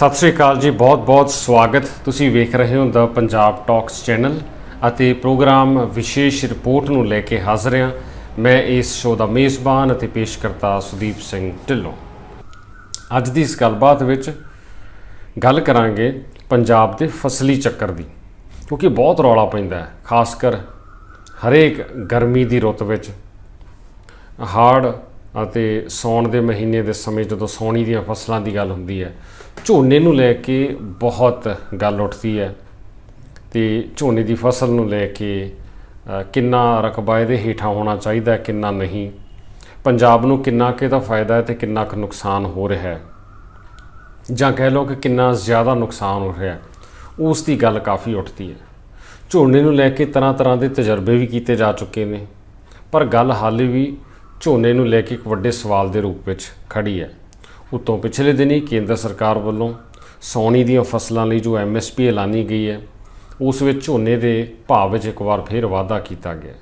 ਸਤਿ ਸ਼੍ਰੀ ਅਕਾਲ ਜੀ ਬਹੁਤ-ਬਹੁਤ ਸਵਾਗਤ। ਤੁਸੀਂ ਵੇਖ ਰਹੇ ਹੋ ਦਾ ਪੰਜਾਬ ਟਾਕਸ ਚੈਨਲ ਅਤੇ ਪ੍ਰੋਗਰਾਮ ਵਿਸ਼ੇਸ਼ ਰਿਪੋਰਟ ਨੂੰ ਲੈ ਕੇ ਹਾਜ਼ਰ ਹਾਂ ਮੈਂ ਇਸ ਸ਼ੋਅ ਦਾ ਮੇਜ਼ਬਾਨ ਅਤੇ ਪੇਸ਼ਕਰਤਾ ਸੁਦੀਪ ਸਿੰਘ ਢਿੱਲੋਂ। ਅੱਜ ਦੀ ਇਸ ਗੱਲਬਾਤ ਵਿੱਚ ਗੱਲ ਕਰਾਂਗੇ ਪੰਜਾਬ ਦੇ ਫਸਲੀ ਚੱਕਰ ਦੀ, ਕਿਉਂਕਿ ਬਹੁਤ ਰੌਲਾ ਪੈਂਦਾ ਹੈ, ਖਾਸ ਕਰ ਹਰੇਕ ਗਰਮੀ ਦੀ ਰੁੱਤ ਵਿੱਚ। ਹਾੜ ਅਤੇ ਸੌਣ ਦੇ ਮਹੀਨੇ ਦੇ ਸਮੇਂ ਜਦੋਂ ਸੌਣੀ ਦੀਆਂ ਫਸਲਾਂ ਦੀ ਗੱਲ ਹੁੰਦੀ ਹੈ ਝੋਨੇ ਨੂੰ ਲੈ ਕੇ ਬਹੁਤ ਗੱਲ ਉੱਠਦੀ ਹੈ ਤੇ ਝੋਨੇ ਦੀ ਫਸਲ ਨੂੰ ਲੈ ਕੇ ਕਿੰਨਾ ਰਕਬਾ ਇਹਦੇ ਹੇਠਾਂ ਹੋਣਾ ਚਾਹੀਦਾ, ਕਿੰਨਾ ਨਹੀਂ। ਪੰਜਾਬ ਨੂੰ ਕਿੰਨਾ ਕੁ ਇਹਦਾ ਫਾਇਦਾ ਹੈ ਤੇ ਕਿੰਨਾ ਕੁ ਨੁਕਸਾਨ ਹੋ ਰਿਹਾ ਹੈ। ਜਾਂ ਕਹਿ ਲਓ ਕਿ ਕਿੰਨਾ ਜ਼ਿਆਦਾ ਨੁਕਸਾਨ ਹੋ ਰਿਹਾ ਹੈ। ਉਸ ਦੀ ਗੱਲ ਕਾਫੀ ਉੱਠਦੀ ਹੈ। ਝੋਨੇ ਨੂੰ ਲੈ ਕੇ ਤਰ੍ਹਾਂ ਤਰ੍ਹਾਂ ਦੇ ਤਜਰਬੇ ਵੀ ਕੀਤੇ ਜਾ ਚੁੱਕੇ ਨੇ। ਪਰ ਗੱਲ ਹਾਲੇ ਵੀ ਝੋਨੇ ਨੂੰ ਲੈ ਕੇ ਇੱਕ ਵੱਡੇ ਸਵਾਲ ਦੇ ਰੂਪ ਵਿੱਚ ਖੜੀ ਹੈ। ਉਤੋਂ ਪਿਛਲੇ ਦਿਨੀ ਕੇਂਦਰ ਸਰਕਾਰ ਵੱਲੋਂ ਸੌਣੀ ਦੀਆਂ ਫਸਲਾਂ ਲਈ ਜੋ ਐਮਐਸਪੀ ਐਲਾਨੀ ਗਈ ਹੈ, ਉਸ ਵਿੱਚ ਝੋਨੇ ਦੇ ਭਾਅ ਵਿੱਚ ਇੱਕ ਵਾਰ ਫੇਰ ਵਾਧਾ ਕੀਤਾ ਗਿਆ।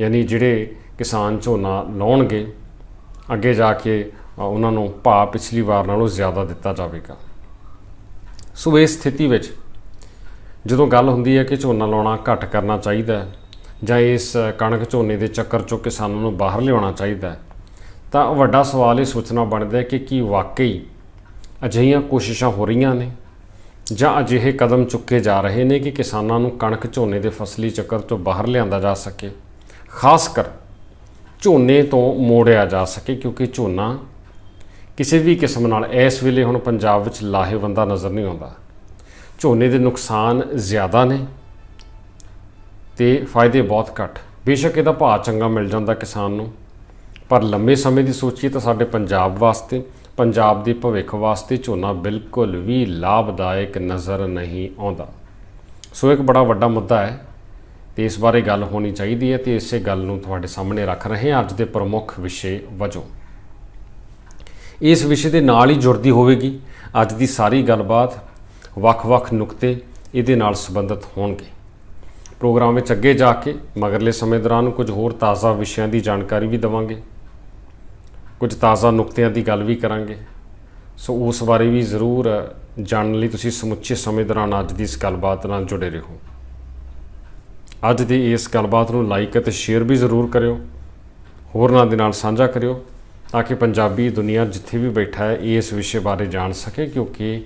ਯਾਨੀ ਜਿਹੜੇ ਕਿਸਾਨ ਝੋਨਾ ਲਾਉਣਗੇ, ਅੱਗੇ ਜਾ ਕੇ ਉਹਨਾਂ ਨੂੰ ਭਾਅ ਪਿਛਲੀ ਵਾਰ ਨਾਲੋਂ ਜ਼ਿਆਦਾ ਦਿੱਤਾ ਜਾਵੇਗਾ। ਸੋ ਇਸ ਸਥਿਤੀ ਵਿੱਚ ਜਦੋਂ ਗੱਲ ਹੁੰਦੀ ਹੈ ਕਿ ਝੋਨਾ ਲਾਉਣਾ ਘੱਟ ਕਰਨਾ ਚਾਹੀਦਾ ਜਾਂ ਇਸ ਕਣਕ ਝੋਨੇ ਦੇ ਚੱਕਰ ਚੋਂ ਕਿਸਾਨਾਂ ਨੂੰ ਬਾਹਰ ਲਿਆਉਣਾ ਚਾਹੀਦਾ ਤਾਂ ਵੱਡਾ ਸਵਾਲ ਇਹ ਸੋਚਣਾ ਬਣਦਾ ਕਿ ਕੀ ਵਾਕਈ ਅਜਿਹੀਆਂ ਕੋਸ਼ਿਸ਼ਾਂ ਹੋ ਰਹੀਆਂ ਨੇ? ਜਾਂ ਅਜਿਹੇ ਕਦਮ ਚੁੱਕੇ ਜਾ ਰਹੇ ਨੇ ਕਿ ਕਿਸਾਨਾਂ ਨੂੰ ਕਣਕ ਝੋਨੇ ਦੇ ਫਸਲੀ ਚੱਕਰ ਤੋਂ ਬਾਹਰ ਲਿਆਂਦਾ ਜਾ ਸਕੇ? ਖਾਸ ਕਰ ਝੋਨੇ ਤੋਂ ਮੋੜਿਆ ਜਾ ਸਕੇ, ਕਿਉਂਕਿ ਝੋਨਾ ਕਿਸੇ ਵੀ ਕਿਸਮ ਨਾਲ ਇਸ ਵੇਲੇ ਹੁਣ ਪੰਜਾਬ ਵਿੱਚ ਲਾਹੇਵੰਦਾ ਨਜ਼ਰ ਨਹੀਂ ਆਉਂਦਾ। ਝੋਨੇ ਦੇ ਨੁਕਸਾਨ ਜ਼ਿਆਦਾ ਨੇ ਤੇ ਫਾਇਦੇ ਬਹੁਤ ਘੱਟ। ਬੇਸ਼ੱਕ ਇਹਦਾ ਭਾਅ ਚੰਗਾ ਮਿਲ ਜਾਂਦਾ ਕਿਸਾਨ ਨੂੰ। ਪਰ ਲੰਬੇ ਸਮੇਂ ਦੀ ਸੋਚੀਏ ਤਾਂ ਸਾਡੇ ਪੰਜਾਬ ਵਾਸਤੇ, ਪੰਜਾਬ ਦੇ ਭਵਿੱਖ ਵਾਸਤੇ ਝੋਨਾ ਬਿਲਕੁਲ ਵੀ ਲਾਭਦਾਇਕ ਨਜ਼ਰ ਨਹੀਂ ਆਉਂਦਾ। ਸੋ ਇੱਕ ਬੜਾ ਵੱਡਾ ਮੁੱਦਾ ਹੈ ਤੇ ਇਸ ਬਾਰੇ ਗੱਲ ਹੋਣੀ ਚਾਹੀਦੀ ਹੈ ਤੇ ਇਸੇ ਗੱਲ ਨੂੰ ਤੁਹਾਡੇ ਸਾਹਮਣੇ ਰੱਖ ਰਹੇ ਹਾਂ ਅੱਜ ਦੇ ਪ੍ਰਮੁੱਖ ਵਿਸ਼ੇ ਵਜੋਂ। ਇਸ ਵਿਸ਼ੇ ਦੇ ਨਾਲ ਹੀ ਜੁੜਦੀ ਹੋਵੇਗੀ। ਅੱਜ ਦੀ ਸਾਰੀ ਗੱਲਬਾਤ ਵੱਖ-ਵੱਖ ਨੁਕਤੇ ਇਹਦੇ ਨਾਲ ਸੰਬੰਧਿਤ ਹੋਣਗੇ। ਪ੍ਰੋਗਰਾਮ ਵਿੱਚ ਅੱਗੇ ਜਾ ਕੇ, ਮਗਰਲੇ ਸਮੇਂ ਦੌਰਾਨ ਕੁਝ ਹੋਰ ਤਾਜ਼ਾ ਵਿਸ਼ਿਆਂ ਦੀ ਜਾਣਕਾਰੀ ਵੀ ਦਵਾਂਗੇ। ਕੁਝ ਤਾਜ਼ਾ ਨੁਕਤਿਆਂ ਦੀ ਗੱਲ ਵੀ ਕਰਾਂਗੇ। ਸੋ ਉਸ ਬਾਰੇ ਵੀ ਜ਼ਰੂਰ ਜਾਣਨ ਲਈ ਤੁਸੀਂ ਸਮੁੱਚੇ ਸਮੇਂ ਦੌਰਾਨ ਅੱਜ ਦੀ ਇਸ ਗੱਲਬਾਤ ਨਾਲ ਜੁੜੇ ਰਹੋ। ਅੱਜ ਦੀ ਇਸ ਗੱਲਬਾਤ ਨੂੰ ਲਾਈਕ ਅਤੇ ਸ਼ੇਅਰ ਵੀ ਜ਼ਰੂਰ ਕਰਿਓ। ਹੋਰਨਾਂ ਦੇ ਨਾਲ ਸਾਂਝਾ ਕਰਿਓ ਤਾਂ ਕਿ ਪੰਜਾਬੀ ਦੁਨੀਆ ਜਿੱਥੇ ਵੀ ਬੈਠਾ ਹੈ, ਇਸ ਵਿਸ਼ੇ ਬਾਰੇ ਜਾਣ ਸਕੇ ਕਿਉਂਕਿ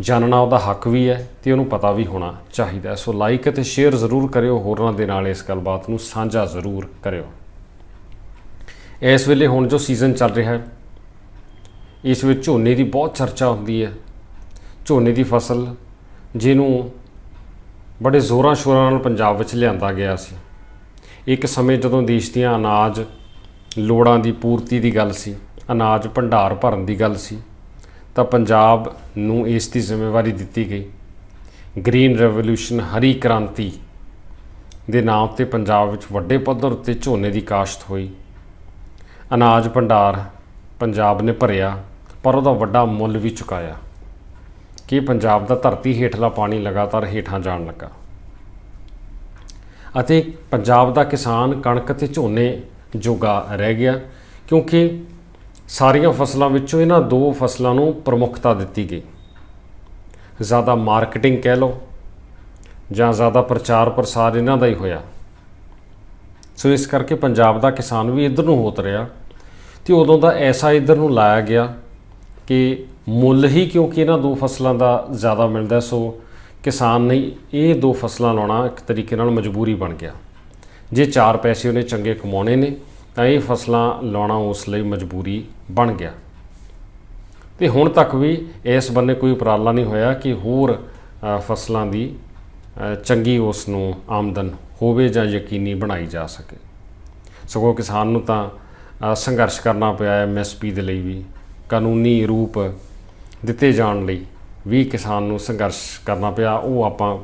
ਜਾਣਨਾ ਉਹਦਾ ਹੱਕ ਵੀ ਹੈ ਤੇ ਉਹਨੂੰ ਪਤਾ ਵੀ ਹੋਣਾ ਚਾਹੀਦਾ ਸੋ ਲਾਈਕ ਅਤੇ ਸ਼ੇਅਰ ਜ਼ਰੂਰ ਕਰਿਓ, ਹੋਰਨਾਂ ਦੇ ਨਾਲ ਇਸ ਗੱਲਬਾਤ ਨੂੰ ਸਾਂਝਾ ਜ਼ਰੂਰ ਕਰਿਓ। ਇਸ ਵੇਲੇ ਹੁਣ ਜੋ ਸੀਜ਼ਨ ਚੱਲ ਰਿਹਾ ਹੈ, ਇਸ ਵਿੱਚ ਝੋਨੇ ਦੀ ਬਹੁਤ ਚਰਚਾ ਹੁੰਦੀ ਹੈ। ਝੋਨੇ ਦੀ ਫਸਲ ਜਿਹਨੂੰ ਬੜੇ ਜ਼ੋਰਾਂ ਸ਼ੋਰਾਂ ਨਾਲ ਪੰਜਾਬ ਵਿੱਚ ਲਿਆਂਦਾ ਗਿਆ ਸੀ। ਇੱਕ ਸਮੇਂ ਜਦੋਂ ਦੇਸ਼ ਦੀਆਂ ਅਨਾਜ ਲੋੜਾਂ ਦੀ ਪੂਰਤੀ ਦੀ ਗੱਲ ਸੀ, ਅਨਾਜ ਭੰਡਾਰ ਭਰਨ ਦੀ ਗੱਲ ਸੀ, ਤਾਂ ਪੰਜਾਬ ਨੂੰ ਇਸ ਦੀ ਜ਼ਿੰਮੇਵਾਰੀ ਦਿੱਤੀ ਗਈ। ਗ੍ਰੀਨ ਰੈਵੋਲੂਸ਼ਨ ਹਰੀ ਕ੍ਰਾਂਤੀ ਦੇ ਨਾਮ ਤੇ ਪੰਜਾਬ ਵਿੱਚ ਵੱਡੇ ਪੱਧਰ ਉੱਤੇ ਝੋਨੇ ਦੀ ਕਾਸ਼ਤ ਹੋਈ। ਅਨਾਜ ਭੰਡਾਰ ਪੰਜਾਬ ਨੇ ਭਰਿਆ, ਪਰ ਉਹਦਾ ਵੱਡਾ ਮੁੱਲ ਵੀ ਚੁਕਾਇਆ। ਕਿ ਪੰਜਾਬ ਦਾ ਧਰਤੀ ਹੇਠਲਾ ਪਾਣੀ ਲਗਾਤਾਰ ਹੇਠਾਂ ਜਾਣ ਲੱਗਾ? ਅਤੇ ਪੰਜਾਬ ਦਾ ਕਿਸਾਨ ਕਣਕ ਤੇ ਝੋਨੇ ਜੋਗਾ ਰਹਿ ਗਿਆ, ਕਿਉਂਕਿ ਸਾਰੀਆਂ ਫਸਲਾਂ ਵਿੱਚੋਂ ਇਹਨਾਂ ਦੋ ਫਸਲਾਂ ਨੂੰ ਪ੍ਰਮੁੱਖਤਾ ਦਿੱਤੀ ਗਈ। ਜ਼ਿਆਦਾ ਮਾਰਕੀਟਿੰਗ ਕਹਿ ਲਓ ਜਾਂ ਜ਼ਿਆਦਾ ਪ੍ਰਚਾਰ ਪ੍ਰਸਾਰ ਇਹਨਾਂ ਦਾ ਹੀ ਹੋਇਆ। ਸੋ ਇਸ ਕਰਕੇ ਪੰਜਾਬ ਦਾ ਕਿਸਾਨ ਵੀ ਇਧਰ ਨੂੰ ਹੋਤ ਰਿਹਾ ਤੇ ਉਦੋਂ ਦਾ ਐਸਾ ਇਧਰ ਨੂੰ ਲਾਇਆ ਗਿਆ ਕਿ ਮੁੱਲ ਹੀ ਕਿਉਂਕਿ ਇਹਨਾਂ ਦੋ ਫਸਲਾਂ ਦਾ ਜ਼ਿਆਦਾ ਮਿਲਦਾ, ਸੋ ਕਿਸਾਨ ਨੇ ਇਹ ਦੋ ਫਸਲਾਂ ਲਾਉਣਾ ਇੱਕ ਤਰੀਕੇ ਨਾਲ ਮਜਬੂਰੀ ਬਣ ਗਿਆ। ਜੇ ਚਾਰ ਪੈਸੇ ਉਹਨੇ ਚੰਗੇ ਕਮਾਉਣੇ ਨੇ, ਤਾਂ ਇਹ ਫਸਲਾਂ ਲਾਉਣਾ ਉਸ ਲਈ ਮਜਬੂਰੀ ਬਣ ਗਿਆ। ਤੇ ਹੁਣ ਤੱਕ ਵੀ ਇਸ ਬੰਨੇ ਕੋਈ ਉਪਰਾਲਾ ਨਹੀਂ ਹੋਇਆ ਕਿ ਹੋਰ ਫਸਲਾਂ ਦੀ ਚੰਗੀ ਉਸ ਨੂੰ ਆਮਦਨ ਹੋਵੇ ਜਾਂ ਯਕੀਨੀ ਬਣਾਈ ਜਾ ਸਕੇ। ਸਗੋਂ ਕਿਸਾਨ ਨੂੰ ਤਾਂ ਸੰਘਰਸ਼ ਕਰਨਾ ਪਿਆ ਹੈ ਐਮਐਸਪੀ ਦੇ ਲਈ ਵੀ। ਕਾਨੂੰਨੀ ਰੂਪ ਦਿੱਤੇ ਜਾਣ ਲਈ ਵੀ ਕਿਸਾਨ ਨੂੰ ਸੰਘਰਸ਼ ਕਰਨਾ ਪਿਆ, ਉਹ ਆਪਾਂ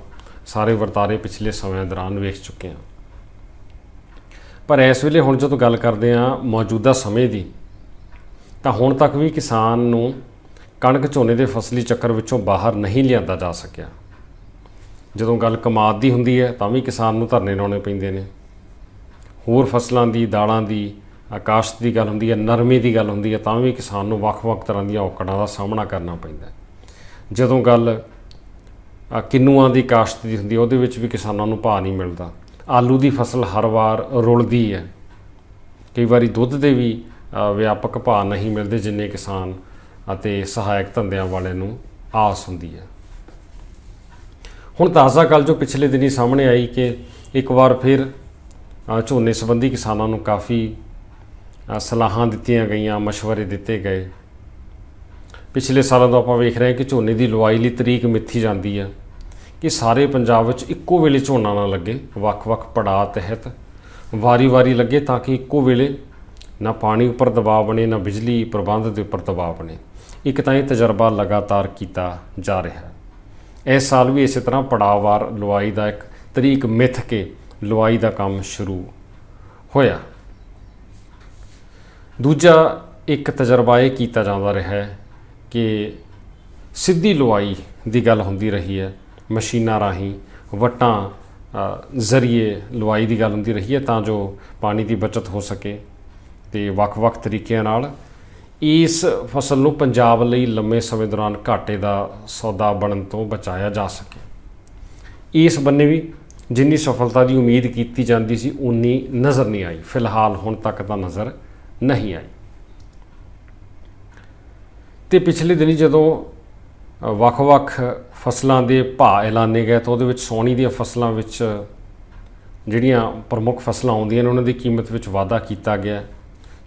ਸਾਰੇ ਵਰਤਾਰੇ ਪਿਛਲੇ ਸਮਿਆਂ ਦੌਰਾਨ ਵੇਖ ਚੁੱਕੇ ਹਾਂ। ਪਰ ਇਸ ਵੇਲੇ ਹੁਣ ਜਦੋਂ ਗੱਲ ਕਰਦੇ ਹਾਂ ਮੌਜੂਦਾ ਸਮੇਂ ਦੀ, ਤਾਂ ਹੁਣ ਤੱਕ ਵੀ ਕਿਸਾਨ ਨੂੰ ਕਣਕ ਝੋਨੇ ਦੇ ਫਸਲੀ ਚੱਕਰ ਵਿੱਚੋਂ ਬਾਹਰ ਨਹੀਂ ਲਿਆਂਦਾ ਜਾ ਸਕਿਆ। ਜਦੋਂ ਗੱਲ ਕਮਾਦ ਦੀ ਹੁੰਦੀ ਹੈ, ਤਾਂ ਵੀ ਕਿਸਾਨ ਨੂੰ ਧਰਨੇ ਲਾਉਣੇ ਪੈਂਦੇ ਨੇ। ਹੋਰ ਫਸਲਾਂ ਦੀ, ਦਾਲਾਂ ਦੀ, ਆਕਾਸ਼ ਦੀ ਗੱਲ ਹੁੰਦੀ ਹੈ, ਨਰਮੇ ਦੀ ਗੱਲ ਹੁੰਦੀ ਹੈ, ਤਾਂ ਵੀ ਕਿਸਾਨ ਨੂੰ ਵੱਖ-ਵੱਖ ਤਰ੍ਹਾਂ ਦੀਆਂ ਔਕੜਾਂ ਦਾ ਸਾਹਮਣਾ ਕਰਨਾ ਪੈਂਦਾ ਹੈ। ਜਦੋਂ ਗੱਲ ਕਿੰਨੂਆਂ ਦੀ ਕਾਸ਼ਤ ਦੀ ਹੁੰਦੀ ਹੈ, ਉਹਦੇ ਵਿੱਚ ਵੀ ਕਿਸਾਨਾਂ ਨੂੰ ਭਾਅ ਨਹੀਂ ਮਿਲਦਾ। ਆਲੂ ਦੀ ਫਸਲ ਹਰ ਵਾਰ ਰੁਲਦੀ ਹੈ। ਕਈ ਵਾਰੀ ਦੁੱਧ ਦੇ ਵੀ ਵਿਆਪਕ ਭਾਅ ਨਹੀਂ ਮਿਲਦੇ, ਜਿੰਨੇ ਕਿਸਾਨ ਅਤੇ ਸਹਾਇਕ ਧੰਦਿਆਂ ਵਾਲਿਆਂ ਨੂੰ ਆਸ ਹੁੰਦੀ ਹੈ। ਹੁਣ ਤਾਜ਼ਾ ਗੱਲ ਜੋ ਪਿਛਲੇ ਦਿਨੀ ਸਾਹਮਣੇ ਆਈ ਕਿ ਇੱਕ ਵਾਰ ਫਿਰ ਝੋਨੇ ਸੰਬੰਧੀ ਕਿਸਾਨਾਂ ਨੂੰ ਕਾਫੀ ਸਲਾਹਾਂ ਦਿੱਤੀਆਂ ਗਈਆਂ مشਵਰੇ ਦਿੱਤੇ ਗਏ। ਪਿਛਲੇ ਸਾਲਾਂ ਤੋਂ ਆਪਾਂ ਵੇਖ ਰਹੇ ਹਾਂ ਕਿ ਝੋਨੇ ਦੀ ਲਵਾਈ ਲਈ ਤਰੀਕ ਮਿੱਥੀ ਜਾਂਦੀ ਹੈ ਕਿ ਸਾਰੇ ਪੰਜਾਬ ਵਿੱਚ ਇੱਕੋ ਵੇਲੇ ਝੋਨਾ ਨਾ ਲੱਗੇ, ਵੱਖ-ਵੱਖ ਪੜਾਅ ਤਹਿਤ ਵਾਰੀ-ਵਾਰੀ ਲੱਗੇ ਤਾਂ ਕਿ ਇੱਕੋ ਵੇਲੇ ਨਾ ਪਾਣੀ ਉੱਪਰ ਦਬਾਅ ਬਣੇ, ਨਾ ਬਿਜਲੀ ਪ੍ਰਬੰਧ ਦੇ ਉੱਪਰ ਦਬਾਅ ਬਣੇ। ਇੱਕ ਤਾਂ ਇਹ ਤਜਰਬਾ ਲਗਾਤਾਰ ਕੀਤਾ ਜਾ ਰਿਹਾ। ਇਸ ਸਾਲ ਵੀ ਇਸੇ ਤਰ੍ਹਾਂ ਪੜਾਅਵਾਰ ਲਵਾਈ ਦਾ ਇੱਕ ਤਰੀਕ ਮਿੱਥ ਕੇ ਲਵਾਈ ਦਾ ਕੰਮ ਸ਼ੁਰੂ ਹੋਇਆ। ਦੂਜਾ ਇੱਕ ਤਜਰਬਾ ਇਹ ਕੀਤਾ ਜਾਂਦਾ ਰਿਹਾ ਹੈ ਕਿ ਸਿੱਧੀ ਲਵਾਈ ਦੀ ਗੱਲ ਹੁੰਦੀ ਰਹੀ ਹੈ, ਮਸ਼ੀਨਾਂ ਰਾਹੀਂ ਵਟਾਂ ਜ਼ਰੀਏ ਲਵਾਈ ਦੀ ਗੱਲ ਹੁੰਦੀ ਰਹੀ ਹੈ ਤਾਂ ਜੋ ਪਾਣੀ ਦੀ ਬਚਤ ਹੋ ਸਕੇ ਤੇ ਵੱਖ-ਵੱਖ ਤਰੀਕਿਆਂ ਨਾਲ ਇਸ ਫਸਲ ਨੂੰ ਪੰਜਾਬ ਲਈ ਲੰਮੇ ਸਮੇਂ ਦੌਰਾਨ ਘਾਟੇ ਦਾ ਸੌਦਾ ਬਣਨ ਤੋਂ ਬਚਾਇਆ ਜਾ ਸਕੇ। ਇਸ ਬੰਨੇ ਵੀ ਜਿੰਨੀ ਸਫਲਤਾ ਦੀ ਉਮੀਦ ਕੀਤੀ ਜਾਂਦੀ ਸੀ, ਉਨੀ ਨਜ਼ਰ ਨਹੀਂ ਆਈ। ਫਿਲਹਾਲ ਹੁਣ ਤੱਕ ਤਾਂ ਨਜ਼ਰ ਨਹੀਂ ਆਈ। ਤੇ ਪਿਛਲੇ ਦਿਨੀ ਜਦੋਂ ਵੱਖ-ਵੱਖ ਫਸਲਾਂ ਦੇ ਭਾਅ ਐਲਾਨੇ ਗਏ, ਤਾਂ ਉਹਦੇ ਵਿੱਚ ਸੋਣੀ ਦੀਆਂ ਫਸਲਾਂ ਵਿੱਚ ਜਿਹੜੀਆਂ ਪ੍ਰਮੁੱਖ ਫਸਲਾਂ ਆਉਂਦੀਆਂ ਨੇ, ਉਹਨਾਂ ਦੀ ਕੀਮਤ ਵਿੱਚ ਵਾਧਾ ਕੀਤਾ ਗਿਆ।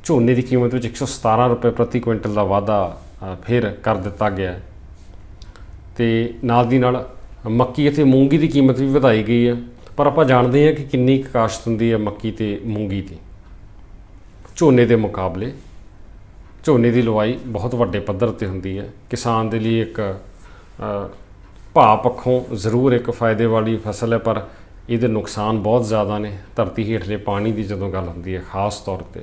ਝੋਨੇ ਦੀ ਕੀਮਤ ਵਿੱਚ 117 ਰੁਪਏ ਪ੍ਰਤੀ ਕੁਇੰਟਲ ਦਾ ਵਾਧਾ ਫਿਰ ਕਰ ਦਿੱਤਾ ਗਿਆ। ਹੈ। ਤੇ ਨਾਲ ਦੀ ਨਾਲ ਮੱਕੀ ਅਤੇ ਮੂੰਗੀ ਦੀ ਕੀਮਤ ਵੀ ਵਧਾਈ ਗਈ ਹੈ। ਪਰ ਆਪਾਂ ਜਾਣਦੇ ਹਾਂ ਕਿ ਕਿੰਨੀ ਕੁ ਕਾਸ਼ਤ ਹੁੰਦੀ ਹੈ ਮੱਕੀ ਤੇ ਮੂੰਗੀ ਦੀ ਝੋਨੇ ਦੇ ਮੁਕਾਬਲੇ ਝੋਨੇ ਦੀ ਲਵਾਈ ਬਹੁਤ ਵੱਡੇ ਪੱਧਰ ਤੇ ਹੁੰਦੀ ਹੈ। ਕਿਸਾਨ ਦੇ ਲਈ ਇੱਕ ਭਾਅ ਪੱਖੋਂ ਜ਼ਰੂਰ ਇੱਕ ਫਾਇਦੇ ਵਾਲੀ ਫਸਲ ਹੈ, ਪਰ ਇਹਦੇ ਨੁਕਸਾਨ ਬਹੁਤ ਜ਼ਿਆਦਾ ਨੇ। ਧਰਤੀ ਹੇਠਲੇ ਪਾਣੀ ਦੀ ਜਦੋਂ ਗੱਲ ਹੁੰਦੀ ਹੈ, ਖਾਸ ਤੌਰ ਤੇ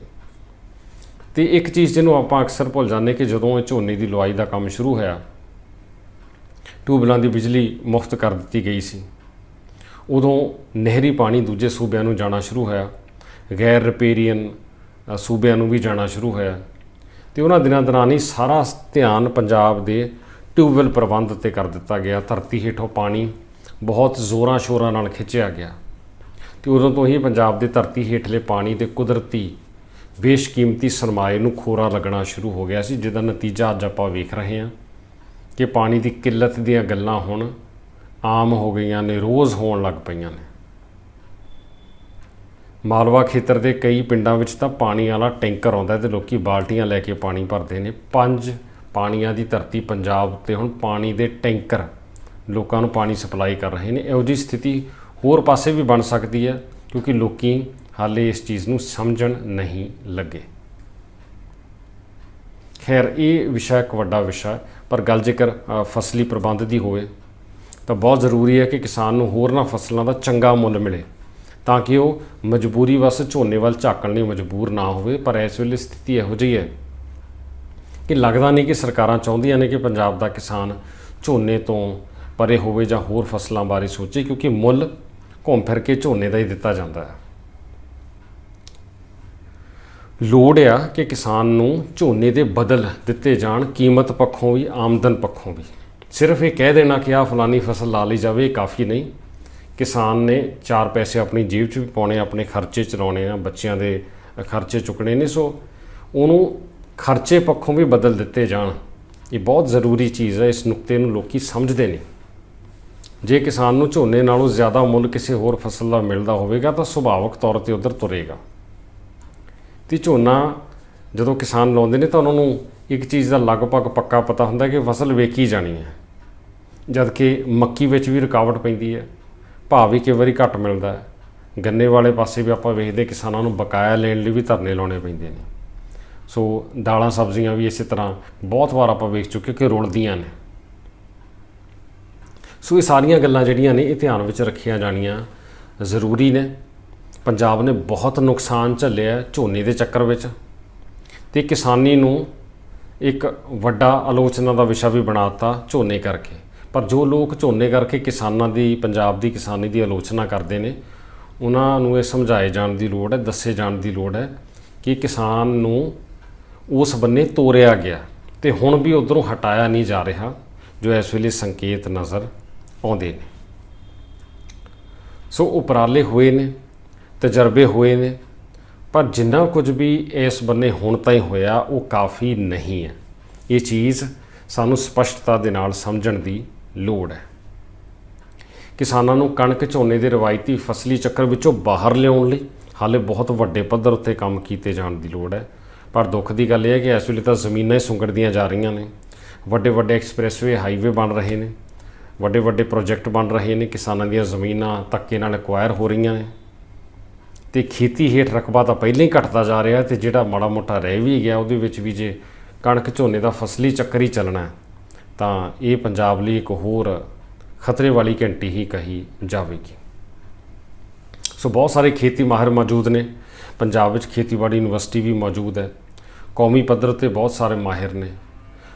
ਤੇ ਇੱਕ ਚੀਜ਼ ਜਿਹਨੂੰ ਆਪਾਂ ਅਕਸਰ ਭੁੱਲ ਜਾਂਦੇ ਕਿ ਜਦੋਂ ਇਹ ਝੋਨੇ ਦੀ ਲਵਾਈ ਦਾ ਕੰਮ ਸ਼ੁਰੂ ਹੋਇਆ ਟਿਊਬਲਾਂ ਦੀ ਬਿਜਲੀ ਮੁਫਤ ਕਰ ਦਿੱਤੀ ਗਈ ਸੀ। ਉਦੋਂ ਨਹਿਰੀ ਪਾਣੀ ਦੂਜੇ ਸੂਬਿਆਂ ਨੂੰ ਜਾਣਾ ਸ਼ੁਰੂ ਹੋਇਆ, ਗੈਰ ਰਿਪੇਰੀਅਨ ਸੂਬਿਆਂ ਨੂੰ ਵੀ ਜਾਣਾ ਸ਼ੁਰੂ ਹੋਇਆ ਤੇ ਉਹਨਾਂ ਦਿਨਾਂ ਦੌਰਾਨ ਹੀ ਸਾਰਾ ਧਿਆਨ ਪੰਜਾਬ ਦੇ ਟਿਊਬਵੈਲ ਪ੍ਰਬੰਧ ਤੇ ਕਰ ਦਿੱਤਾ ਗਿਆ। ਧਰਤੀ ਹੇਠੋਂ ਪਾਣੀ ਬਹੁਤ ਜ਼ੋਰਾਂ ਸ਼ੋਰਾਂ ਨਾਲ ਖਿੱਚਿਆ ਗਿਆ ਤੇ ਉਦੋਂ ਤੋਂ ਹੀ ਪੰਜਾਬ ਦੇ ਧਰਤੀ ਹੇਠਲੇ ਪਾਣੀ ਦੇ ਕੁਦਰਤੀ ਬੇਸ਼ਕੀਮਤੀ ਸਰਮਾਏ ਨੂੰ ਖੋਰਾ ਲੱਗਣਾ ਸ਼ੁਰੂ ਹੋ ਗਿਆ ਸੀ, ਜਿਹਦਾ ਨਤੀਜਾ ਅੱਜ ਆਪਾਂ ਵੇਖ ਰਹੇ ਹਾਂ ਕਿ ਪਾਣੀ ਦੀ ਕਿੱਲਤ ਦੀਆਂ ਗੱਲਾਂ ਹੁਣ ਆਮ ਹੋ ਗਈਆਂ ਨੇ, ਰੋਜ਼ ਹੋਣ ਲੱਗ ਪਈਆਂ ਨੇ। ਮਾਲਵਾ ਖੇਤਰ ਦੇ ਕਈ ਪਿੰਡਾਂ ਵਿੱਚ ਤਾਂ ਪਾਣੀ ਵਾਲਾ ਟੈਂਕਰ ਆਉਂਦਾ ਤੇ ਲੋਕੀ ਬਾਲਟੀਆਂ ਲੈ ਕੇ ਪਾਣੀ ਭਰਦੇ ਨੇ। ਪੰਜ ਪਾਣੀਆਂ ਦੀ ਧਰਤੀ ਪੰਜਾਬ ਉੱਤੇ ਹੁਣ ਪਾਣੀ ਦੇ ਟੈਂਕਰ ਲੋਕਾਂ ਨੂੰ ਪਾਣੀ ਸਪਲਾਈ ਕਰ ਰਹੇ ਨੇ। ਇਹੋ ਜਿਹੀ ਸਥਿਤੀ ਹੋਰ ਪਾਸੇ ਵੀ ਬਣ ਸਕਦੀ ਹੈ, ਕਿਉਂਕਿ ਲੋਕੀ ਹਾਲੇ ਇਸ ਚੀਜ਼ ਨੂੰ ਸਮਝਣ ਨਹੀਂ ਲੱਗੇ। ਖੈਰ, ਇਹ ਵਿਸ਼ਾ ਇੱਕ ਵੱਡਾ ਵਿਸ਼ਾ ਪਰ ਗੱਲ ਜੇਕਰ ਫਸਲੀ ਪ੍ਰਬੰਧ ਦੀ ਹੋਵੇ, ਤਾਂ ਬਹੁਤ ਜ਼ਰੂਰੀ ਹੈ ਕਿ ਕਿਸਾਨ ਨੂੰ ਹੋਰਨਾਂ ਫਸਲਾਂ ਦਾ ਚੰਗਾ ਮੁੱਲ ਮਿਲੇ, ਤਾਂ ਕਿ ਉਹ ਮਜਬੂਰੀ ਵਸ ਝੋਨੇ ਵੱਲ ਝਾਕਣ ਲਈ ਮਜਬੂਰ ਨਾ ਹੋਵੇ, ਪਰ ਇਸ ਵੇਲੇ ਸਥਿਤੀ ਇਹੋ ਜਿਹੀ ਹੈ ਕਿ ਲੱਗਦਾ ਨਹੀਂ ਕਿ ਸਰਕਾਰਾਂ ਚਾਹੁੰਦੀਆਂ ਨੇ ਕਿ ਪੰਜਾਬ ਦਾ ਕਿਸਾਨ ਝੋਨੇ ਤੋਂ ਪਰੇ ਹੋਵੇ ਜਾਂ ਹੋਰ ਫਸਲਾਂ ਬਾਰੇ ਸੋਚੇ, ਕਿਉਂਕਿ ਮੁੱਲ ਘੁੰਮ ਫਿਰ ਕੇ ਝੋਨੇ ਦਾ ਹੀ ਦਿੱਤਾ ਜਾਂਦਾ ਹੈ। ਲੋੜ ਆ ਕਿ ਕਿਸਾਨ ਨੂੰ ਝੋਨੇ ਦੇ ਬਦਲ ਦਿੱਤੇ ਜਾਣ, ਕੀਮਤ ਪੱਖੋਂ ਵੀ, ਆਮਦਨ ਪੱਖੋਂ ਵੀ। ਸਿਰਫ ਇਹ ਕਹਿ ਦੇਣਾ ਕਿ ਆਹ ਫਲਾਨੀ ਫਸਲ ਲਾ ਲਈ ਜਾਵੇ ਕਾਫੀ ਨਹੀਂ। ਕਿਸਾਨ ਨੇ ਚਾਰ ਪੈਸੇ ਆਪਣੀ ਜੇਬ 'ਚ ਵੀ ਪਾਉਣੇ ਆਪਣੇ ਖਰਚੇ ਚਲਾਉਣੇ ਆ, ਬੱਚਿਆਂ ਦੇ ਖਰਚੇ ਚੁੱਕਣੇ ਨੇ, ਸੋ ਉਹਨੂੰ ਖਰਚੇ ਪੱਖੋਂ ਵੀ ਬਦਲ ਦਿੱਤੇ ਜਾਣ। ਇਹ ਬਹੁਤ ਜ਼ਰੂਰੀ ਚੀਜ਼ ਹੈ ਇਸ ਨੁਕਤੇ ਨੂੰ ਲੋਕੀ ਸਮਝਦੇ ਨਹੀਂ ਜੇ ਕਿਸਾਨ ਨੂੰ ਝੋਨੇ ਨਾਲੋਂ ਜ਼ਿਆਦਾ ਮੁੱਲ ਕਿਸੇ ਹੋਰ ਫਸਲ ਦਾ ਮਿਲਦਾ ਹੋਵੇਗਾ, ਤਾਂ ਸੁਭਾਵਕ ਤੌਰ ਤੇ ਉਧਰ ਤੁਰੇਗਾ। ਤੇ ਝੋਨਾ ਜਦੋਂ ਕਿਸਾਨ ਲਾਉਂਦੇ ਨੇ ਤਾਂ ਉਹਨਾਂ ਨੂੰ ਇੱਕ ਚੀਜ਼ ਦਾ ਲਗਭਗ ਪੱਕਾ ਪਤਾ ਹੁੰਦਾ ਕਿ ਫਸਲ ਵੇਖੀ ਜਾਣੀ ਹੈ। ਜਦ ਕਿ ਮੱਕੀ ਵਿੱਚ ਵੀ ਰੁਕਾਵਟ ਪੈਂਦੀ ਹੈ, ਭਾਅ ਵੀ ਕਈ ਵਾਰੀ ਘੱਟ ਮਿਲਦਾ ਹੈ। ਗੰਨੇ ਵਾਲੇ ਪਾਸੇ ਵੀ ਆਪਾਂ ਵੇਖਦੇ ਕਿਸਾਨਾਂ ਨੂੰ ਬਕਾਇਆ ਲੈਣ ਲਈ ਵੀ ਧਰਨੇ ਲਾਉਣੇ ਪੈਂਦੇ ਨੇ। ਸੋ ਦਾਲਾਂ ਸਬਜ਼ੀਆਂ ਵੀ ਇਸੇ ਤਰ੍ਹਾਂ ਬਹੁਤ ਵਾਰ ਆਪਾਂ ਵੇਖ ਚੁੱਕੇ ਕਿ ਰੁਲਦੀਆਂ ਨੇ। ਸੋ ਇਹ ਸਾਰੀਆਂ ਗੱਲਾਂ ਜਿਹੜੀਆਂ ਨੇ ਇਹ ਧਿਆਨ ਵਿੱਚ ਰੱਖੀਆਂ ਜਾਣੀਆਂ ਜ਼ਰੂਰੀ ਨੇ। ਪੰਜਾਬ ਨੇ ਬਹੁਤ ਨੁਕਸਾਨ ਝੱਲਿਆ ਝੋਨੇ ਦੇ ਚੱਕਰ ਵਿੱਚ। ਤੇ ਕਿਸਾਨੀ ਨੂੰ ਇੱਕ ਵੱਡਾ ਆਲੋਚਨਾ ਦਾ ਵਿਸ਼ਾ ਵੀ ਬਣਾਤਾ ਝੋਨੇ ਕਰਕੇ। ਪਰ ਜੋ ਲੋਕ ਝੋਨੇ ਕਰਕੇ ਕਿਸਾਨਾਂ ਦੀ, ਪੰਜਾਬ ਦੀ ਕਿਸਾਨੀ ਦੀ ਆਲੋਚਨਾ ਕਰਦੇ ਨੇ, ਉਹਨਾਂ ਨੂੰ ਇਹ ਸਮਝਾਏ ਜਾਣ ਦੀ ਲੋੜ ਹੈ, ਦੱਸੇ ਜਾਣ ਦੀ ਲੋੜ ਹੈ ਕਿ ਕਿਸਾਨ ਨੂੰ ਉਸ ਬੰਨੇ ਤੋਰਿਆ ਗਿਆ ਤੇ ਹੁਣ ਵੀ ਉਧਰੋਂ ਹਟਾਇਆ ਨਹੀਂ ਜਾ ਰਿਹਾ, ਜੋ ਇਸ ਵੇਲੇ ਸੰਕੇਤ ਨਜ਼ਰ ਆਉਂਦੇ ਨੇ। ਸੋ ਉਪਰਾਲੇ ਹੋਏ ਨੇ। ਤਜਰਬੇ ਹੋਏ ਨੇ, ਪਰ ਜਿੰਨਾ ਕੁਝ ਵੀ ਇਸ ਬੰਨੇ ਹੁਣ ਤਾਈਂ ਹੋਇਆ, ਉਹ ਕਾਫੀ ਨਹੀਂ ਹੈ। ਇਹ ਚੀਜ਼ ਸਾਨੂੰ ਸਪਸ਼ਟਤਾ ਦੇ ਨਾਲ ਸਮਝਣ ਦੀ ਲੋੜ ਹੈ। ਕਿਸਾਨਾਂ ਨੂੰ ਕਣਕ ਝੋਨੇ ਦੇ ਰਵਾਇਤੀ ਫਸਲੀ ਚੱਕਰ ਵਿੱਚੋਂ ਬਾਹਰ ਲਿਆਉਣ ਲਈ ਹਾਲੇ ਬਹੁਤ ਵੱਡੇ ਪੱਧਰ ਉੱਤੇ ਕੰਮ ਕੀਤੇ ਜਾਣ ਦੀ ਲੋੜ ਹੈ। ਪਰ ਦੁੱਖ ਦੀ ਗੱਲ ਇਹ ਹੈ ਕਿ ਇਸ ਵੇਲੇ ਤਾਂ ਜ਼ਮੀਨਾਂ ਹੀ ਸੁੰਗੜਦੀਆਂ ਜਾ ਰਹੀਆਂ ਨੇ। ਵੱਡੇ ਵੱਡੇ ਐਕਸਪ੍ਰੈਸਵੇ ਹਾਈਵੇ ਬਣ ਰਹੇ ਨੇ। ਵੱਡੇ ਵੱਡੇ ਪ੍ਰੋਜੈਕਟ ਬਣ ਰਹੇ ਨੇ। ਕਿਸਾਨਾਂ ਦੀਆਂ ਜ਼ਮੀਨਾਂ ਧੱਕੇ ਨਾਲ ਐਕਵਾਇਰ ਹੋ ਰਹੀਆਂ ਨੇ। ਤੇ ਖੇਤੀ ਹੇਠ ਰਕਬਾ ਤਾਂ ਪਹਿਲਾਂ ਹੀ ਘਟਦਾ ਜਾ ਰਿਹਾ ਤੇ ਜਿਹੜਾ ਮਾੜਾ ਮੋਟਾ ਰਹਿ ਵੀ ਗਿਆ, ਉਹਦੇ ਵਿੱਚ ਵੀ ਜੇ ਕਣਕ ਝੋਨੇ ਦਾ ਫਸਲੀ ਚੱਕਰ ਹੀ ਚੱਲਣਾ ਤਾਂ ਇਹ ਪੰਜਾਬ ਲਈ ਇੱਕ ਹੋਰ ਖਤਰੇ ਵਾਲੀ ਘੰਟੀ ਹੀ ਕਹੀ ਜਾਵੇਗੀ। ਸੋ ਬਹੁਤ ਸਾਰੇ ਖੇਤੀ ਮਾਹਿਰ ਮੌਜੂਦ ਨੇ, ਪੰਜਾਬ ਵਿੱਚ ਖੇਤੀਬਾੜੀ ਯੂਨੀਵਰਸਿਟੀ ਵੀ ਮੌਜੂਦ ਹੈ, ਕੌਮੀ ਪੱਧਰ ਤੇ ਬਹੁਤ ਸਾਰੇ ਮਾਹਿਰ ਨੇ।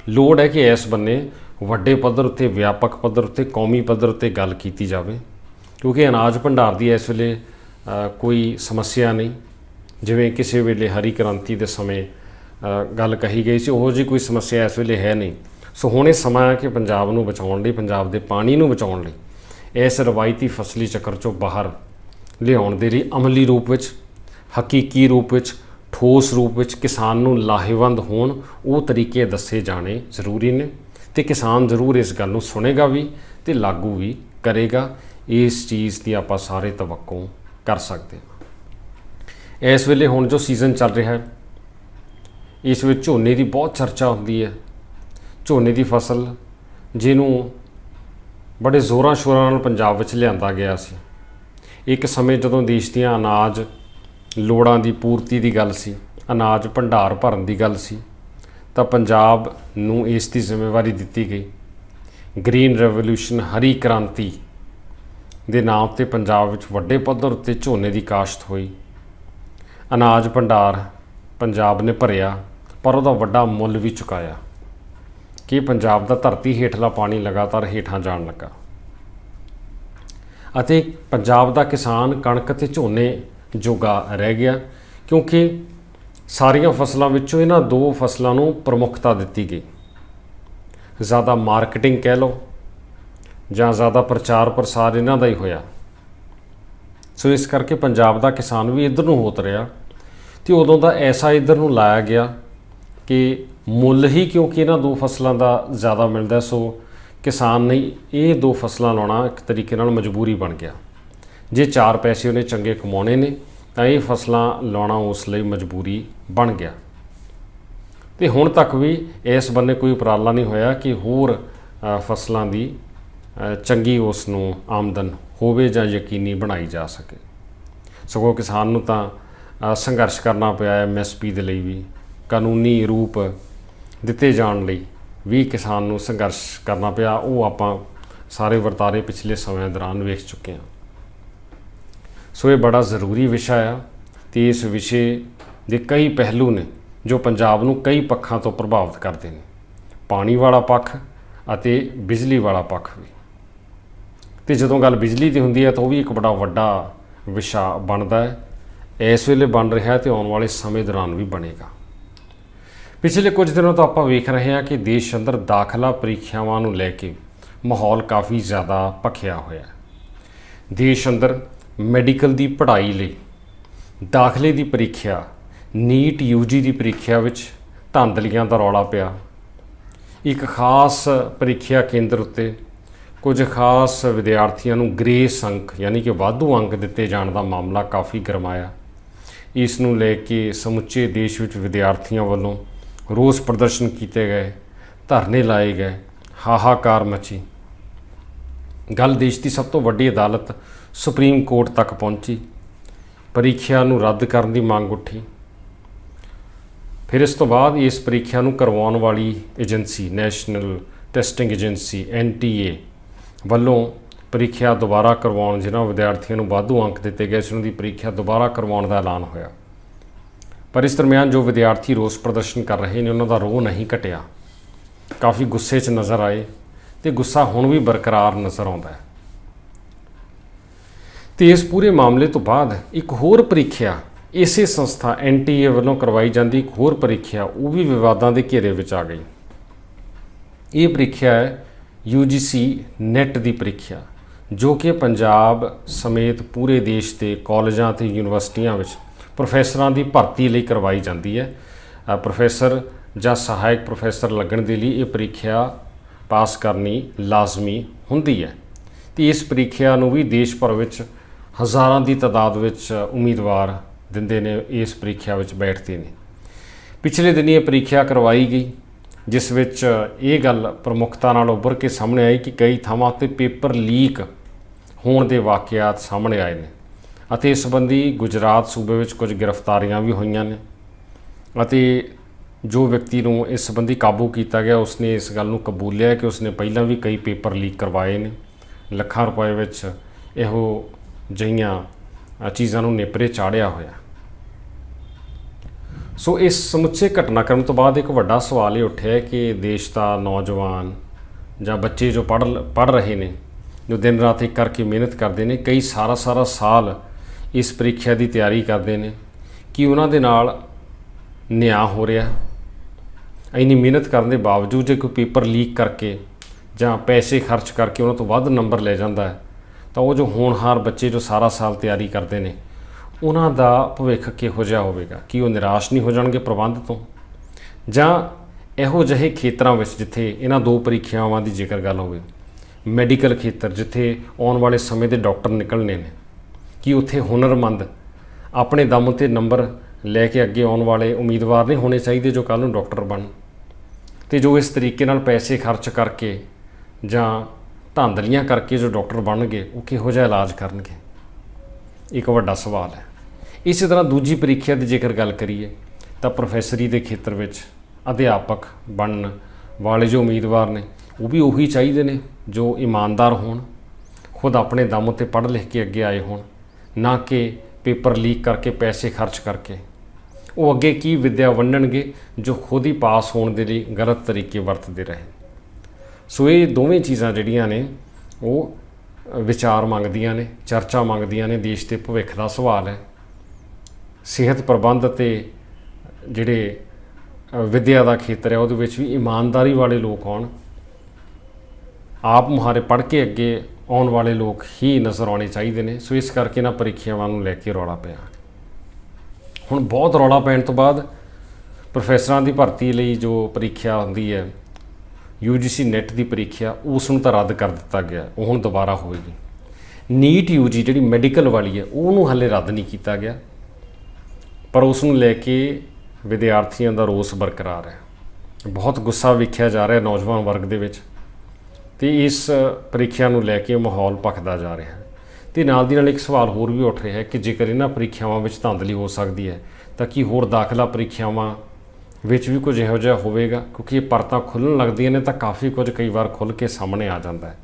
ਲੋੜ ਹੈ ਕਿ ਇਸ ਬੰਨੇ ਵੱਡੇ ਪੱਧਰ ਉੱਤੇ, ਵਿਆਪਕ ਪੱਧਰ ਉੱਤੇ, ਕੌਮੀ ਪੱਧਰ ਉੱਤੇ ਗੱਲ ਕੀਤੀ ਜਾਵੇ, ਕਿਉਂਕਿ ਅਨਾਜ ਭੰਡਾਰ ਦੀ ਇਸ ਵੇਲੇ ਕੋਈ ਸਮੱਸਿਆ ਨਹੀਂ। ਜਿਵੇਂ ਕਿਸੇ ਵੇਲੇ ਹਰੀ ਕ੍ਰਾਂਤੀ ਦੇ ਸਮੇਂ ਗੱਲ ਕਹੀ ਗਈ ਸੀ, ਉਹੋ ਜਿਹੀ ਕੋਈ ਸਮੱਸਿਆ ਇਸ ਵੇਲੇ ਹੈ ਨਹੀਂ। ਸੋ ਹੁਣ ਇਹ ਸਮਾਂ ਹੈ ਕਿ ਪੰਜਾਬ ਨੂੰ ਬਚਾਉਣ ਲਈ, ਪੰਜਾਬ ਦੇ ਪਾਣੀ ਨੂੰ ਬਚਾਉਣ ਲਈ, ਇਸ ਰਵਾਇਤੀ ਫਸਲੀ ਚੱਕਰ ਚੋਂ ਬਾਹਰ ਲਿਆਉਣ ਦੇ ਲਈ ਅਮਲੀ ਰੂਪ ਵਿੱਚ, ਹਕੀਕੀ ਰੂਪ ਵਿੱਚ, ਠੋਸ ਰੂਪ ਵਿੱਚ ਕਿਸਾਨ ਨੂੰ ਲਾਹੇਵੰਦ ਹੋਣ, ਉਹ ਤਰੀਕੇ ਦੱਸੇ ਜਾਣੇ ਜ਼ਰੂਰੀ ਨੇ। ਤੇ ਕਿਸਾਨ ਜ਼ਰੂਰ ਇਸ ਗੱਲ ਨੂੰ ਸੁਣੇਗਾ ਵੀ ਤੇ ਲਾਗੂ ਵੀ ਕਰੇਗਾ। ਇਸ ਚੀਜ਼ ਦੀ ਆਪਾਂ ਸਾਰੇ ਤਵੱਕੋ ਕਰ ਸਕਦੇ ਹਾਂ। ਇਸ ਵੇਲੇ ਹੁਣ ਜੋ ਸੀਜ਼ਨ ਚੱਲ ਰਿਹਾ ਹੈ, ਇਸ ਵਿੱਚ ਝੋਨੇ ਦੀ ਬਹੁਤ ਚਰਚਾ ਹੁੰਦੀ ਹੈ। ਝੋਨੇ ਦੀ ਫਸਲ ਜਿਹਨੂੰ ਬੜੇ ਜ਼ੋਰਾਂ ਸ਼ੋਰਾਂ ਨਾਲ ਪੰਜਾਬ ਵਿੱਚ ਲਿਆਂਦਾ ਗਿਆ ਸੀ। ਇੱਕ ਸਮੇਂ ਜਦੋਂ ਦੇਸ਼ ਦੀਆਂ ਅਨਾਜ ਲੋੜਾਂ ਦੀ ਪੂਰਤੀ ਦੀ ਗੱਲ ਸੀ, ਅਨਾਜ ਭੰਡਾਰ ਭਰਨ ਦੀ ਗੱਲ ਸੀ, ਤਾਂ ਪੰਜਾਬ ਨੂੰ ਇਸ ਦੀ ਜ਼ਿੰਮੇਵਾਰੀ ਦਿੱਤੀ ਗਈ। ਗ੍ਰੀਨ ਰੈਵੋਲੂਸ਼ਨ ਹਰੀ ਕ੍ਰਾਂਤੀ ਦੇ ਨਾਮ ਤੇ ਪੰਜਾਬ ਵਿੱਚ ਵੱਡੇ ਪੱਧਰ ਉੱਤੇ ਝੋਨੇ ਦੀ ਕਾਸ਼ਤ ਹੋਈ। ਅਨਾਜ ਭੰਡਾਰ ਪੰਜਾਬ ਨੇ ਭਰਿਆ, ਪਰ ਉਹਦਾ ਵੱਡਾ ਮੁੱਲ ਵੀ ਚੁਕਾਇਆ। ਕਿ ਪੰਜਾਬ ਦਾ ਧਰਤੀ ਹੇਠਲਾ ਪਾਣੀ ਲਗਾਤਾਰ ਹੇਠਾਂ ਜਾਣ ਲੱਗਾ? ਅਤੇ ਪੰਜਾਬ ਦਾ ਕਿਸਾਨ ਕਣਕ ਤੇ ਝੋਨੇ ਜੋਗਾ ਰਹਿ ਗਿਆ, ਕਿਉਂਕਿ ਸਾਰੀਆਂ ਫਸਲਾਂ ਵਿੱਚੋਂ ਇਹਨਾਂ ਦੋ ਫਸਲਾਂ ਨੂੰ ਪ੍ਰਮੁੱਖਤਾ ਦਿੱਤੀ ਗਈ। ਜ਼ਿਆਦਾ ਮਾਰਕੀਟਿੰਗ ਕਹਿ ਲਓ ਜਾਂ ਜ਼ਿਆਦਾ ਪ੍ਰਚਾਰ ਪ੍ਰਸਾਰ ਇਹਨਾਂ ਦਾ ਹੀ ਹੋਇਆ। ਸੋ ਇਸ ਕਰਕੇ ਪੰਜਾਬ ਦਾ ਕਿਸਾਨ ਵੀ ਇਧਰ ਨੂੰ ਹੋਤ ਰਿਹਾ ਤੇ ਉਦੋਂ ਦਾ ਐਸਾ ਇਧਰ ਨੂੰ ਲਾਇਆ ਗਿਆ ਕਿ ਮੁੱਲ ਹੀ ਕਿਉਂਕਿ ਇਹਨਾਂ ਦੋ ਫਸਲਾਂ ਦਾ ਜ਼ਿਆਦਾ ਮਿਲਦਾ, ਸੋ ਕਿਸਾਨ ਨੇ ਇਹ ਦੋ ਫਸਲਾਂ ਲਾਉਣਾ ਇੱਕ ਤਰੀਕੇ ਨਾਲ ਮਜਬੂਰੀ ਬਣ ਗਿਆ। ਜੇ ਚਾਰ ਪੈਸੇ ਉਹਨੇ ਚੰਗੇ ਕਮਾਉਣੇ ਨੇ, ਤਾਂ ਇਹ ਫਸਲਾਂ ਲਾਉਣਾ ਉਸ ਲਈ ਮਜਬੂਰੀ ਬਣ ਗਿਆ। ਤੇ ਹੁਣ ਤੱਕ ਵੀ ਇਸ ਬੰਨੇ ਕੋਈ ਉਪਰਾਲਾ ਨਹੀਂ ਹੋਇਆ ਕਿ ਹੋਰ ਫਸਲਾਂ ਦੀ ਚੰਗੀ ਉਸ ਨੂੰ ਆਮਦਨ ਹੋਵੇ ਜਾਂ ਯਕੀਨੀ ਬਣਾਈ ਜਾ ਸਕੇ। ਸਗੋਂ ਕਿਸਾਨ ਨੂੰ ਤਾਂ ਸੰਘਰਸ਼ ਕਰਨਾ ਪਿਆ ਹੈ ਐਮਐਸਪੀ ਦੇ ਲਈ ਵੀ। ਕਾਨੂੰਨੀ ਰੂਪ ਦਿੱਤੇ ਜਾਣ ਲਈ ਵੀ ਕਿਸਾਨ ਨੂੰ ਸੰਘਰਸ਼ ਕਰਨਾ ਪਿਆ, ਉਹ ਆਪਾਂ ਸਾਰੇ ਵਰਤਾਰੇ ਪਿਛਲੇ ਸਮੇਂ ਦੌਰਾਨ ਵੇਖ ਚੁੱਕੇ ਹਾਂ। ਸੋ ਇਹ ਬੜਾ ਜ਼ਰੂਰੀ ਵਿਸ਼ਾ ਆ ਤੇ ਇਸ ਵਿਸ਼ੇ ਦੇ ਕਈ ਪਹਿਲੂ ਨੇ ਜੋ ਪੰਜਾਬ ਨੂੰ ਕਈ ਪੱਖਾਂ ਤੋਂ ਪ੍ਰਭਾਵਿਤ ਕਰਦੇ ਨੇ। ਪਾਣੀ ਵਾਲਾ ਪੱਖ ਅਤੇ ਬਿਜਲੀ ਵਾਲਾ ਪੱਖ ਵੀ। ਤੇ ਜਦੋਂ ਗੱਲ ਬਿਜਲੀ ਦੀ ਹੁੰਦੀ ਹੈ ਤਾਂ ਉਹ ਵੀ ਇੱਕ ਬੜਾ ਵੱਡਾ ਵਿਸ਼ਾ ਬਣਦਾ ਹੈ। ਇਸ ਵੇਲੇ ਬਣ ਰਿਹਾ ਹੈ ਤੇ ਆਉਣ ਵਾਲੇ ਸਮੇਂ ਦੌਰਾਨ ਵੀ ਬਣੇਗਾ। ਪਿਛਲੇ ਕੁਝ ਦਿਨਾਂ ਤੋਂ ਆਪਾਂ ਵੇਖ ਰਹੇ ਹਾਂ ਕਿ ਦੇਸ਼ ਅੰਦਰ ਦਾਖਲਾ ਪ੍ਰੀਖਿਆਵਾਂ ਨੂੰ ਲੈ ਕੇ ਮਾਹੌਲ ਕਾਫੀ ਜ਼ਿਆਦਾ ਭਖਿਆ ਹੋਇਆ ਹੈ। ਦੇਸ਼ ਅੰਦਰ ਮੈਡੀਕਲ ਦੀ ਪੜ੍ਹਾਈ ਲਈ ਦਾਖਲੇ ਦੀ ਪ੍ਰੀਖਿਆ, ਨੀਟ ਯੂਜੀ ਦੀ ਪ੍ਰੀਖਿਆ ਵਿੱਚ ਧਾਂਦਲੀਆਂ ਦਾ ਰੌਲਾ ਪਿਆ। ਇੱਕ ਖਾਸ ਪ੍ਰੀਖਿਆ ਕੇਂਦਰ ਉੱਤੇ ਕੁਝ ਖਾਸ ਵਿਦਿਆਰਥੀਆਂ ਨੂੰ ਗ੍ਰੇਸ ਅੰਕ ਯਾਨੀ ਕਿ ਵਾਧੂ ਅੰਕ ਦਿੱਤੇ ਜਾਣ ਦਾ ਮਾਮਲਾ ਕਾਫੀ ਗਰਮਾਇਆ। ਇਸ ਨੂੰ ਲੈ ਕੇ ਸਮੁੱਚੇ ਦੇਸ਼ ਵਿੱਚ ਵਿਦਿਆਰਥੀਆਂ ਵੱਲੋਂ ਰੋਸ ਪ੍ਰਦਰਸ਼ਨ ਕੀਤੇ ਗਏ, ਧਰਨੇ ਲਾਏ ਗਏ, ਹਾਹਾਕਾਰ ਮਚੀ। ਗੱਲ ਦੇਸ਼ ਦੀ ਸਭ ਤੋਂ ਵੱਡੀ ਅਦਾਲਤ ਸੁਪਰੀਮ ਕੋਰਟ ਤੱਕ ਪਹੁੰਚੀ। ਪ੍ਰੀਖਿਆ ਨੂੰ ਰੱਦ ਕਰਨ ਦੀ ਮੰਗ ਉੱਠੀ। ਫਿਰ ਇਸ ਤੋਂ ਬਾਅਦ ਇਸ ਪ੍ਰੀਖਿਆ ਨੂੰ ਕਰਵਾਉਣ ਵਾਲੀ agency, national testing agency NTA ਵੱਲੋਂ ਪ੍ਰੀਖਿਆ ਦੁਬਾਰਾ ਕਰਵਾਉਣ ਜਿਨ੍ਹਾਂ ਵਿਦਿਆਰਥੀਆਂ ਨੂੰ ਵਾਧੂ ਅੰਕ ਦਿੱਤੇ ਗਏ ਸੀ, ਉਹਨਾਂ ਦੀ ਪ੍ਰੀਖਿਆ ਦੁਬਾਰਾ ਕਰਵਾਉਣ ਦਾ ਐਲਾਨ ਹੋਇਆ। ਪਰ ਇਸ ਦਰਮਿਆਨ ਜੋ ਵਿਦਿਆਰਥੀ ਰੋਸ ਪ੍ਰਦਰਸ਼ਨ ਕਰ ਰਹੇ ਨੇ, ਉਹਨਾਂ ਦਾ ਰੋਹ ਨਹੀਂ ਘਟਿਆ। ਕਾਫੀ ਗੁੱਸੇ 'ਚ ਨਜ਼ਰ ਆਏ ਤੇ ਗੁੱਸਾ ਹੁਣ ਵੀ ਬਰਕਰਾਰ ਨਜ਼ਰ ਆਉਂਦਾ ਹੈ। ਤੇ ਇਸ ਪੂਰੇ ਮਾਮਲੇ ਤੋਂ ਬਾਅਦ ਇੱਕ ਹੋਰ ਪ੍ਰੀਖਿਆ, ਇਸੇ ਸੰਸਥਾ ਐਨਟੀਏ ਵੱਲੋਂ ਕਰਵਾਈ ਜਾਂਦੀ, ਇੱਕ ਹੋਰ ਪ੍ਰੀਖਿਆ, ਉਹ ਵੀ ਵਿਵਾਦਾਂ ਦੇ ਘੇਰੇ ਵਿੱਚ ਆ ਗਈ। ਇਹ ਪ੍ਰੀਖਿਆ ਹੈ UGC ਨੈਟ ਦੀ ਪ੍ਰੀਖਿਆ, ਜੋ ਕਿ ਪੰਜਾਬ ਸਮੇਤ ਪੂਰੇ ਦੇਸ਼ ਦੇ ਕਾਲਜਾਂ ਤੇ ਯੂਨੀਵਰਸਿਟੀਆਂ ਵਿੱਚ ਪ੍ਰੋਫੈਸਰਾਂ ਦੀ ਭਰਤੀ ਲਈ ਕਰਵਾਈ ਜਾਂਦੀ ਹੈ। ਪ੍ਰੋਫੈਸਰ ਜਾਂ ਸਹਾਇਕ ਪ੍ਰੋਫੈਸਰ ਲੱਗਣ ਦੇ ਲਈ ਇਹ ਪ੍ਰੀਖਿਆ ਪਾਸ ਕਰਨੀ ਲਾਜ਼ਮੀ ਹੁੰਦੀ ਹੈ। ਤੇ ਇਸ ਪ੍ਰੀਖਿਆ ਨੂੰ ਵੀ ਦੇਸ਼ ਭਰ ਵਿੱਚ ਹਜ਼ਾਰਾਂ ਦੀ ਤਾਦਾਦ ਵਿੱਚ ਉਮੀਦਵਾਰ ਦਿੰਦੇ ਨੇ, ਇਸ ਪ੍ਰੀਖਿਆ ਵਿੱਚ ਬੈਠਦੇ ਨੇ। ਪਿਛਲੇ ਦਿਨੀ ਇਹ ਪ੍ਰੀਖਿਆ ਕਰਵਾਈ ਗਈ। ਜਿਸ ਵਿੱਚ ਇਹ ਗੱਲ ਪ੍ਰਮੁੱਖਤਾ ਨਾਲ ਉੱਭਰ ਕੇ ਸਾਹਮਣੇ ਆਈ ਕਿ ਕਈ ਥਾਵਾਂ ਉੱਤੇ ਪੇਪਰ ਲੀਕ ਹੋਣ ਦੇ ਵਾਕਿਆਤ ਸਾਹਮਣੇ ਆਏ ਨੇ ਅਤੇ ਇਸ ਸੰਬੰਧੀ ਗੁਜਰਾਤ ਸੂਬੇ ਵਿੱਚ ਕੁਝ ਗ੍ਰਿਫਤਾਰੀਆਂ ਵੀ ਹੋਈਆਂ ਨੇ ਅਤੇ ਜੋ ਵਿਅਕਤੀ ਨੂੰ ਇਸ ਸੰਬੰਧੀ ਕਾਬੂ ਕੀਤਾ ਗਿਆ, ਉਸਨੇ ਇਸ ਗੱਲ ਨੂੰ ਕਬੂਲਿਆ ਕਿ ਉਸਨੇ ਪਹਿਲਾਂ ਵੀ ਕਈ ਪੇਪਰ ਲੀਕ ਕਰਵਾਏ ਨੇ। ਲੱਖਾਂ ਰੁਪਏ ਵਿੱਚ ਇਹੋ ਜਿਹੀਆਂ ਚੀਜ਼ਾਂ ਨੂੰ ਨੇਪਰੇ ਚਾੜਿਆ ਹੋਇਆ। ਸੋ ਇਸ ਸਮੁੱਚੇ ਘਟਨਾਕ੍ਰਮ ਤੋਂ ਬਾਅਦ ਇੱਕ ਵੱਡਾ ਸਵਾਲ ਇਹ ਉੱਠਿਆ ਕਿ ਦੇਸ਼ ਦਾ ਨੌਜਵਾਨ ਜਾਂ ਬੱਚੇ ਜੋ ਪੜ੍ਹ ਪੜ੍ਹ ਰਹੇ ਨੇ, ਜੋ ਦਿਨ ਰਾਤ ਇੱਕ ਕਰਕੇ ਮਿਹਨਤ ਕਰਦੇ ਨੇ, ਕਈ ਸਾਰਾ ਸਾਰਾ ਸਾਲ ਇਸ ਪ੍ਰੀਖਿਆ ਦੀ ਤਿਆਰੀ ਕਰਦੇ ਨੇ, ਕਿ ਉਹਨਾਂ ਦੇ ਨਾਲ ਨਿਆਂ ਹੋ ਰਿਹਾ? ਇੰਨੀ ਮਿਹਨਤ ਕਰਨ ਦੇ ਬਾਵਜੂਦ ਜੇ ਕੋਈ ਪੇਪਰ ਲੀਕ ਕਰਕੇ ਜਾਂ ਪੈਸੇ ਖਰਚ ਕਰਕੇ ਉਹਨਾਂ ਤੋਂ ਵੱਧ ਨੰਬਰ ਲੈ ਜਾਂਦਾ ਹੈ, ਤਾਂ ਉਹ ਜੋ ਹੋਣਹਾਰ ਬੱਚੇ ਜੋ ਸਾਰਾ ਸਾਲ ਤਿਆਰੀ ਕਰਦੇ ਨੇ ਉਹਨਾਂ ਦਾ ਭਵਿੱਖ ਕਿਹੋ ਜਿਹਾ ਹੋਵੇਗਾ? ਕੀ ਉਹ ਨਿਰਾਸ਼ ਨਹੀਂ ਹੋ ਜਾਣਗੇ ਪ੍ਰਬੰਧ ਤੋਂ? ਜਾਂ ਇਹੋ ਜਿਹੇ ਖੇਤਰਾਂ ਵਿੱਚ ਜਿੱਥੇ ਇਹਨਾਂ ਦੋ ਪ੍ਰੀਖਿਆਵਾਂ ਦੀ ਜੇਕਰ ਗੱਲ ਹੋਵੇ, ਮੈਡੀਕਲ ਖੇਤਰ ਜਿੱਥੇ ਆਉਣ ਵਾਲੇ ਸਮੇਂ ਦੇ ਡਾਕਟਰ ਨਿਕਲਣੇ ਨੇ, ਕੀ ਉੱਥੇ ਹੁਨਰਮੰਦ ਆਪਣੇ ਦਮ ਤੇ ਨੰਬਰ ਲੈ ਕੇ ਅੱਗੇ ਆਉਣ ਵਾਲੇ ਉਮੀਦਵਾਰ ਨਹੀਂ ਹੋਣੇ ਚਾਹੀਦੇ ਜੋ ਕੱਲ ਨੂੰ ਡਾਕਟਰ ਬਣਨ ਤੇ ਜੋ ਇਸ ਤਰੀਕੇ ਨਾਲ ਪੈਸੇ ਖਰਚ ਕਰਕੇ ਜਾਂ ਧਾਂਦਲੀਆਂ ਕਰਕੇ ਜੋ ਡਾਕਟਰ ਬਣਨਗੇ, ਉਹ ਕਿਹੋ ਜਿਹਾ ਇਲਾਜ ਕਰਨਗੇ? ਇੱਕ ਵੱਡਾ ਸਵਾਲ ਹੈ। ਇਸੇ ਤਰ੍ਹਾਂ ਦੂਜੀ ਪ੍ਰੀਖਿਆ ਦੀ ਜੇਕਰ ਗੱਲ ਕਰੀਏ, ਤਾਂ ਪ੍ਰੋਫੈਸਰੀ ਦੇ ਖੇਤਰ ਵਿੱਚ ਅਧਿਆਪਕ ਬਣਨ ਵਾਲੇ ਜੋ ਉਮੀਦਵਾਰ ਨੇ, ਉਹ ਵੀ ਉਹੀ ਚਾਹੀਦੇ ਨੇ ਜੋ ਇਮਾਨਦਾਰ ਹੋਣ, ਖੁਦ ਆਪਣੇ ਦਮ ਉੱਤੇ ਪੜ੍ਹ ਲਿਖ ਕੇ ਅੱਗੇ ਆਏ ਹੋਣ, ਨਾ ਕਿ ਪੇਪਰ ਲੀਕ ਕਰਕੇ, ਪੈਸੇ ਖਰਚ ਕਰਕੇ। ਉਹ ਅੱਗੇ ਕੀ ਵਿੱਦਿਆ ਵੰਡਣਗੇ ਜੋ ਖੁਦ ਹੀ ਪਾਸ ਹੋਣ ਦੇ ਲਈ ਗਲਤ ਤਰੀਕੇ ਵਰਤਦੇ ਰਹੇ। ਸੋ ਇਹ ਦੋਵੇਂ ਚੀਜ਼ਾਂ ਜਿਹੜੀਆਂ ਨੇ, ਉਹ ਵਿਚਾਰ ਮੰਗਦੀਆਂ ਨੇ, ਚਰਚਾ ਮੰਗਦੀਆਂ ਨੇ, ਦੇਸ਼ ਦੇ ਭਵਿੱਖ ਦਾ ਸਵਾਲ ਹੈ। ਸਿਹਤ ਪ੍ਰਬੰਧ ਅਤੇ ਜਿਹੜੇ ਅ, ਵਿੱਦਿਆ ਦਾ ਖੇਤਰ ਹੈ ਉਹਦੇ ਵਿੱਚ ਵੀ ਇਮਾਨਦਾਰੀ ਵਾਲੇ ਲੋਕ ਆਉਣ। ਆਪ ਮੁਹਾਰੇ ਪੜ੍ਹ ਕੇ ਅੱਗੇ ਆਉਣ ਵਾਲੇ ਲੋਕ ਹੀ ਨਜ਼ਰ ਆਉਣੇ ਚਾਹੀਦੇ ਨੇ। ਸੋ ਇਸ ਕਰਕੇ ਨਾ ਪ੍ਰੀਖਿਆਵਾਂ ਨੂੰ ਲੈ ਕੇ ਰੌਲਾ ਪਿਆ। ਹੁਣ ਬਹੁਤ ਰੌਲਾ ਪੈਣ ਤੋਂ ਬਾਅਦ ਪ੍ਰੋਫੈਸਰਾਂ ਦੀ ਭਰਤੀ ਲਈ ਜੋ ਪ੍ਰੀਖਿਆ ਹੁੰਦੀ ਹੈ UGC ਨੈਟ ਦੀ ਪ੍ਰੀਖਿਆ ਉਸ ਨੂੰ ਤਾਂ ਰੱਦ ਕਰ ਦਿੱਤਾ ਗਿਆ। ਉਹ ਹੁਣ ਦੁਬਾਰਾ ਹੋਏਗੀ। ਨੀਟ UG ਜਿਹੜੀ ਮੈਡੀਕਲ ਵਾਲੀ ਹੈ ਉਹਨੂੰ ਹਲੇ ਰੱਦ ਨਹੀਂ ਕੀਤਾ ਗਿਆ। ਪਰ ਉਸ ਨੂੰ ਲੈ ਕੇ ਵਿਦਿਆਰਥੀਆਂ ਦਾ ਰੋਸ ਬਰਕਰਾਰ ਹੈ। ਬਹੁਤ ਗੁੱਸਾ ਵੇਖਿਆ ਜਾ ਰਿਹਾ ਨੌਜਵਾਨ ਵਰਗ ਦੇ ਵਿੱਚ ਤੇ ਇਸ ਪ੍ਰੀਖਿਆ ਨੂੰ ਲੈ ਕੇ ਮਾਹੌਲ ਭਖਦਾ ਜਾ ਰਿਹਾ ਹੈ। ਤੇ ਨਾਲ ਦੀ ਨਾਲ ਇੱਕ ਸਵਾਲ ਹੋਰ ਵੀ ਉੱਠ ਰਿਹਾ ਹੈ ਕਿ ਜੇਕਰ ਇਹਨਾਂ ਪ੍ਰੀਖਿਆਵਾਂ ਵਿੱਚ ਧਾਂਦਲੀ ਹੋ ਸਕਦੀ ਹੈ, ਤਾਂ ਕੀ ਹੋਰ ਦਾਖਲਾ ਪ੍ਰੀਖਿਆਵਾਂ ਵਿੱਚ ਵੀ ਕੁਝ ਇਹੋ ਜਿਹਾ ਹੋਵੇਗਾ? ਕਿਉਂਕਿ ਇਹ ਪਰਤਾਂ ਖੁੱਲਣ ਲੱਗਦੀਆਂ ਨੇ ਤਾਂ ਕਾਫੀ ਕੁਝ ਕਈ ਵਾਰ ਖੁੱਲ ਕੇ ਸਾਹਮਣੇ ਆ ਜਾਂਦਾ ਹੈ।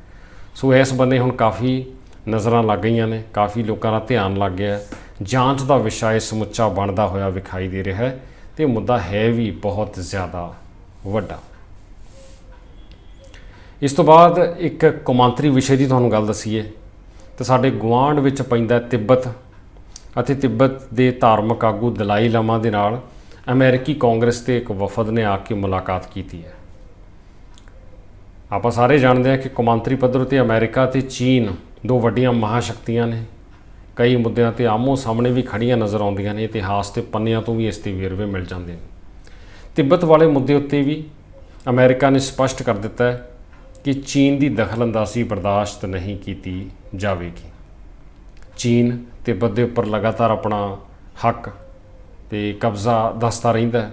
ਸੋ ਇਸ ਬੰਨੇ ਹੁਣ ਕਾਫੀ ਨਜ਼ਰਾਂ ਲੱਗ ਗਈਆਂ ਨੇ, ਕਾਫੀ ਲੋਕਾਂ ਦਾ ਧਿਆਨ ਲੱਗ ਗਿਆ ਜਾਂਚ ਦਾ ਵਿਸ਼ਾ ਇਹ ਸਮੁੱਚਾ ਬਣਦਾ ਹੋਇਆ ਵਿਖਾਈ ਦੇ ਰਿਹਾ ਹੈ ਤੇ ਮੁੱਦਾ ਹੈ ਵੀ ਬਹੁਤ ਜ਼ਿਆਦਾ ਵੱਡਾ। ਇਸ ਤੋਂ ਬਾਅਦ ਇੱਕ ਕੌਮਾਂਤਰੀ ਵਿਸ਼ੇ ਦੀ ਤੁਹਾਨੂੰ ਗੱਲ ਦਸੀਏ, ਤੇ ਸਾਡੇ ਗੁਆਂਢ ਵਿੱਚ ਪੈਂਦਾ ਤਿੱਬਤ ਅਤੇ ਤਿੱਬਤ ਦੇ ਧਾਰਮਿਕ ਆਗੂ ਦਲਾਈ ਲਾਮਾ ਦੇ ਨਾਲ ਅਮਰੀਕੀ ਕਾਂਗਰਸ ਦੇ ਇੱਕ ਵਫਦ ਨੇ ਆ ਕੇ ਮੁਲਾਕਾਤ ਕੀਤੀ ਹੈ। ਆਪਾਂ ਸਾਰੇ ਜਾਣਦੇ ਹਾਂ ਕਿ ਕੌਮਾਂਤਰੀ ਪੱਧਰ 'ਤੇ ਅਮਰੀਕਾ ਤੇ ਚੀਨ ਦੋ ਵੱਡੀਆਂ ਮਹਾਸ਼ਕਤੀਆਂ ਨੇ। ਕਈ ਮੁੱਦਿਆਂ ਤੇ ਆਮੋ ਸਾਹਮਣੇ ਵੀ ਖੜੀਆਂ ਨਜ਼ਰ ਆਉਂਦੀਆਂ ਨੇ, ਇਤਿਹਾਸ ਤੇ ਪੰਨਿਆਂ ਤੋਂ ਵੀ ਇਸ ਦੇ ਵੇਰਵੇ ਮਿਲ ਜਾਂਦੇ ਨੇ। ਤਿੱਬਤ ਵਾਲੇ ਮੁੱਦੇ ਉੱਤੇ ਵੀ ਅਮਰੀਕਾ ਨੇ ਸਪਸ਼ਟ ਕਰ ਦਿੱਤਾ ਹੈ ਕਿ ਚੀਨ ਦੀ ਦਖਲਅੰਦਾਜ਼ੀ ਬਰਦਾਸ਼ਤ ਨਹੀਂ ਕੀਤੀ ਜਾਵੇਗੀ। ਚੀਨ ਤਿੱਬਤ ਦੇ ਉੱਪਰ ਲਗਾਤਾਰ ਆਪਣਾ ਹੱਕ ਤੇ ਕਬਜ਼ਾ ਦੱਸਦਾ ਰਹਿੰਦਾ ਹੈ।